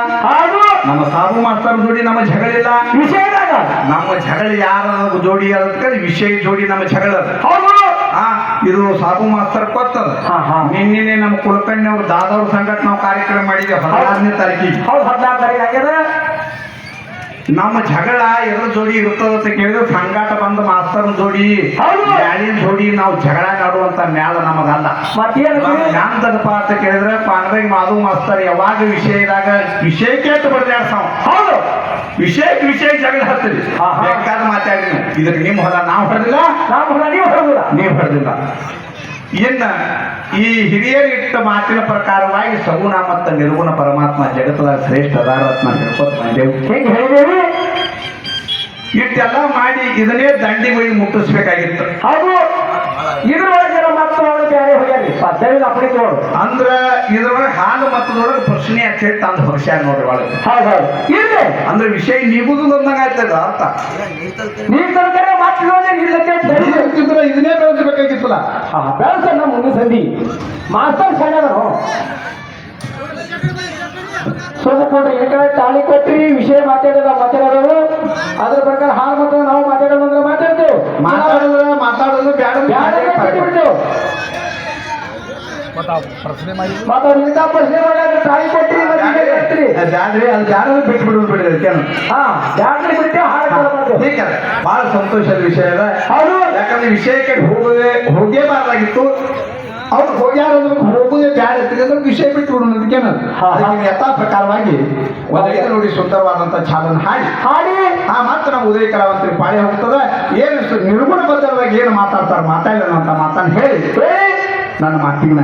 ನಮ್ಮ ಸಾಬು ಮಾಸ್ತರ್ ಜೋಡಿ ನಮ್ಮ ಜಗಳಿಲ್ಲ. ವಿಷಯದಾಗ ನಮ್ಮ ಜಗಳ ಯಾರ ಜೋಡಿ ಅದಕ್ಕೆ ವಿಷಯ ಜೋಡಿ ನಮ್ಮ ಜಗಳ. ಇದು ಸಾಬು ಮಾಸ್ತರ್ ಕೊತ್ತದ. ನಿನ್ನೆ ನಮ್ಮ ಕುಲಕರ್ಣಿ ಅವ್ರ ದಾದವ್ರ ಸಂಘಟ ನಾವು ಕಾರ್ಯಕ್ರಮ ಮಾಡಿದ್ವಿ ಹದಿನಾರನೇ ತಾರೀಕಿಗೆ. ಹೌದು ಹದಿನಾರು ತಾರೀಕು ಆಗ್ಯದ ನಮ್ಮ ಜಗಳ ಎದ್ರ ಜೋಡಿ ಇರ್ತದ ಅಂತ ಕೇಳಿದ್ರೆ ಸಂಗಾಟ ಬಂದ ಮಾಸ್ತರ್ ಜೋಡಿ. ಮ್ಯಾಲಿನ ಜೋಡಿ ನಾವು ಜಗಳ ಆಡುವಂತ ಮ್ಯಾಲ ನಮಗಲ್ಲ. ತನಪ ಅಂತ ಕೇಳಿದ್ರೆ ಪಾಂಡ್ರಾಗಿ ಮಾಧು ಮಾಸ್ತರ್ ಯಾವಾಗ ವಿಷಯದಾಗ ವಿಷಯ ಕೇಟ್ಟು ಸಾ ಹೌದು. ವಿಷಯಕ್ಕೆ ವಿಷಯ ಜಗಳ ಹತ್ತಿರಿ. ಬೇಕಾದ ಮಾತಾಡಿ ನೀವು. ಇದಕ್ಕೆ ನಿಮ್ಮ ಹೊಲ ನಾವು ಹೊಡೆದಿಲ್ಲ. ನಾವು ಹೊರ ನೀವು ಹೊಡೆದಿಲ್ಲ. ನೀವು ಹೊಡೆದಿಲ್ಲ. ಇನ್ನ ಈ ಹಿರಿಯರು ಇಟ್ಟ ಮಾತಿನ ಪ್ರಕಾರವಾಗಿ ಸಗುಣ ಮತ್ತು ನಿರ್ಗುಣ ಪರಮಾತ್ಮ ಜಗತ್ತದ ಶ್ರೇಷ್ಠ ಅದಾರ ಅಂತ ನಾವು ಹೇಳ್ಕೊತ ಬಂದೇವು ಹೇಗೆ ಹೇಳಿದೇವಿ ಇಷ್ಟೆಲ್ಲ ಮಾಡಿ ಇದನ್ನೇ ದಂಡಿ ಬಳಿ ಮುಟ್ಟಿಸ್ಬೇಕಾಗಿತ್ತು. ಹಾಗೂ ಇದ್ರೊಳಗೆ ಮತ್ತೊಳಗೆ ಬೇರೆ ಹೋಗ್ಯಾರಿ. ಪದ್ದವಿ ಅಪ್ಪಣೆ ನೋಡು ಅಂದ್ರ ಇದ್ರೊಳಗೆ ಹಾಲು ಮತ್ತದೊಳಗೆ ಪ್ರಶ್ನೆ ಅಂತ ಹೇಳಿ ತಂದು ನೋಡ್ರಿ ಒಳಗೆ. ಹೌದು ಹೌದು. ಇರ್ಲಿ ಅಂದ್ರೆ ವಿಷಯ ನಿಗುದು ಅಂದಂಗ ಆಯ್ತದ ಅರ್ಥ. ಇದನ್ನೇ ಬೆಳೆಸಬೇಕಾಗಿತ್ತಲ್ಲ. ನಮ್ಮ ಮುಂದೆ ಸಂಧಿ. ಮಾಸ್ತರ್ ಸಣ್ಣದರು ಸುಮ್ಮನೆ ಕೊಡ್ರಿ ಈ ತಾಳಿ ಕೊಟ್ರಿ ವಿಷಯ ಮಾತಾಡೋದ ಮಾತಾಡೋದು ಅದ್ರ ಪ್ರಕಾರ ಹಾಲು ಮಾತ್ರ ನಾವು ಮಾತಾಡೋದು ಅಂದ್ರೆ ಮಾತಾಡ್ತೇವೆ ಮಾತಾಡೋದ್ರೆ ಮಾತಾಡೋದು ಬ್ಯಾಡ ಬಿಟ್ಟುಬಿಡ್ತೇವೆ ಮತ್ತೆ ಇಂಥ ಪ್ರಶ್ನೆ ಮಾಡಿದ್ರೆ ತಾಳಿ ಕೊಟ್ರಿ ಮತ್ತೆ ಬ್ಯಾಡ್ರಿ ಅದು ಬ್ಯಾಡ ಬಿಟ್ಟು ಬಿಡೋದು ಬಿಡ್ರಿ ಅದಕ್ಕೇನು ಹಾ ಬ್ಯಾಡ್ರಿ ಬಿಟ್ಟೆ ಹಾಲು ಕೊಡಬಾರ್ದು ಹೀಗೆ ಬಹಳ ಸಂತೋಷದ ವಿಷಯ ಅದ. ಹೌದು. ಯಾಕಂದ್ರೆ ವಿಷಯಕ್ಕೆ ಹೋಗದೆ ಹೋಗೇಬಾರ್ದಾಗಿತ್ತು ಅವ್ರು ಹೋಗ್ಯಾರ ಅಂದ್ರೆ ಹೋಗುದೇ ಬ್ಯಾಡ ಅಂದ್ರೆ ವಿಷಯ ಬಿಟ್ಟು ಬಿಡೋಣ ಅದಕ್ಕೇನು ಯಥಾ ಪ್ರಕಾರವಾಗಿ ಒಂದು ನೋಡಿ ಸುಂದರವಾದಂತ ಚಾಲನ ಹಾಡಿ. ಹಾಡಿ. ಆ ಮಾತ್ರ ನಮ್ಮ ಉದಯ ಕಲಾವಂತರಿಗೆ ಪಾಳೆ ಹೋಗ್ತದ. ಏನು ನಿರ್ಗುಣ ಬದ್ಧವಾಗಿ ಏನು ಮಾತಾಡ್ತಾರೆ ಮಾತಾಡೋಣ ಅಂತ ಮಾತನ್ನ ಹೇಳಿ. ನನ್ನ ಮಾತಿಗೆ ನಾ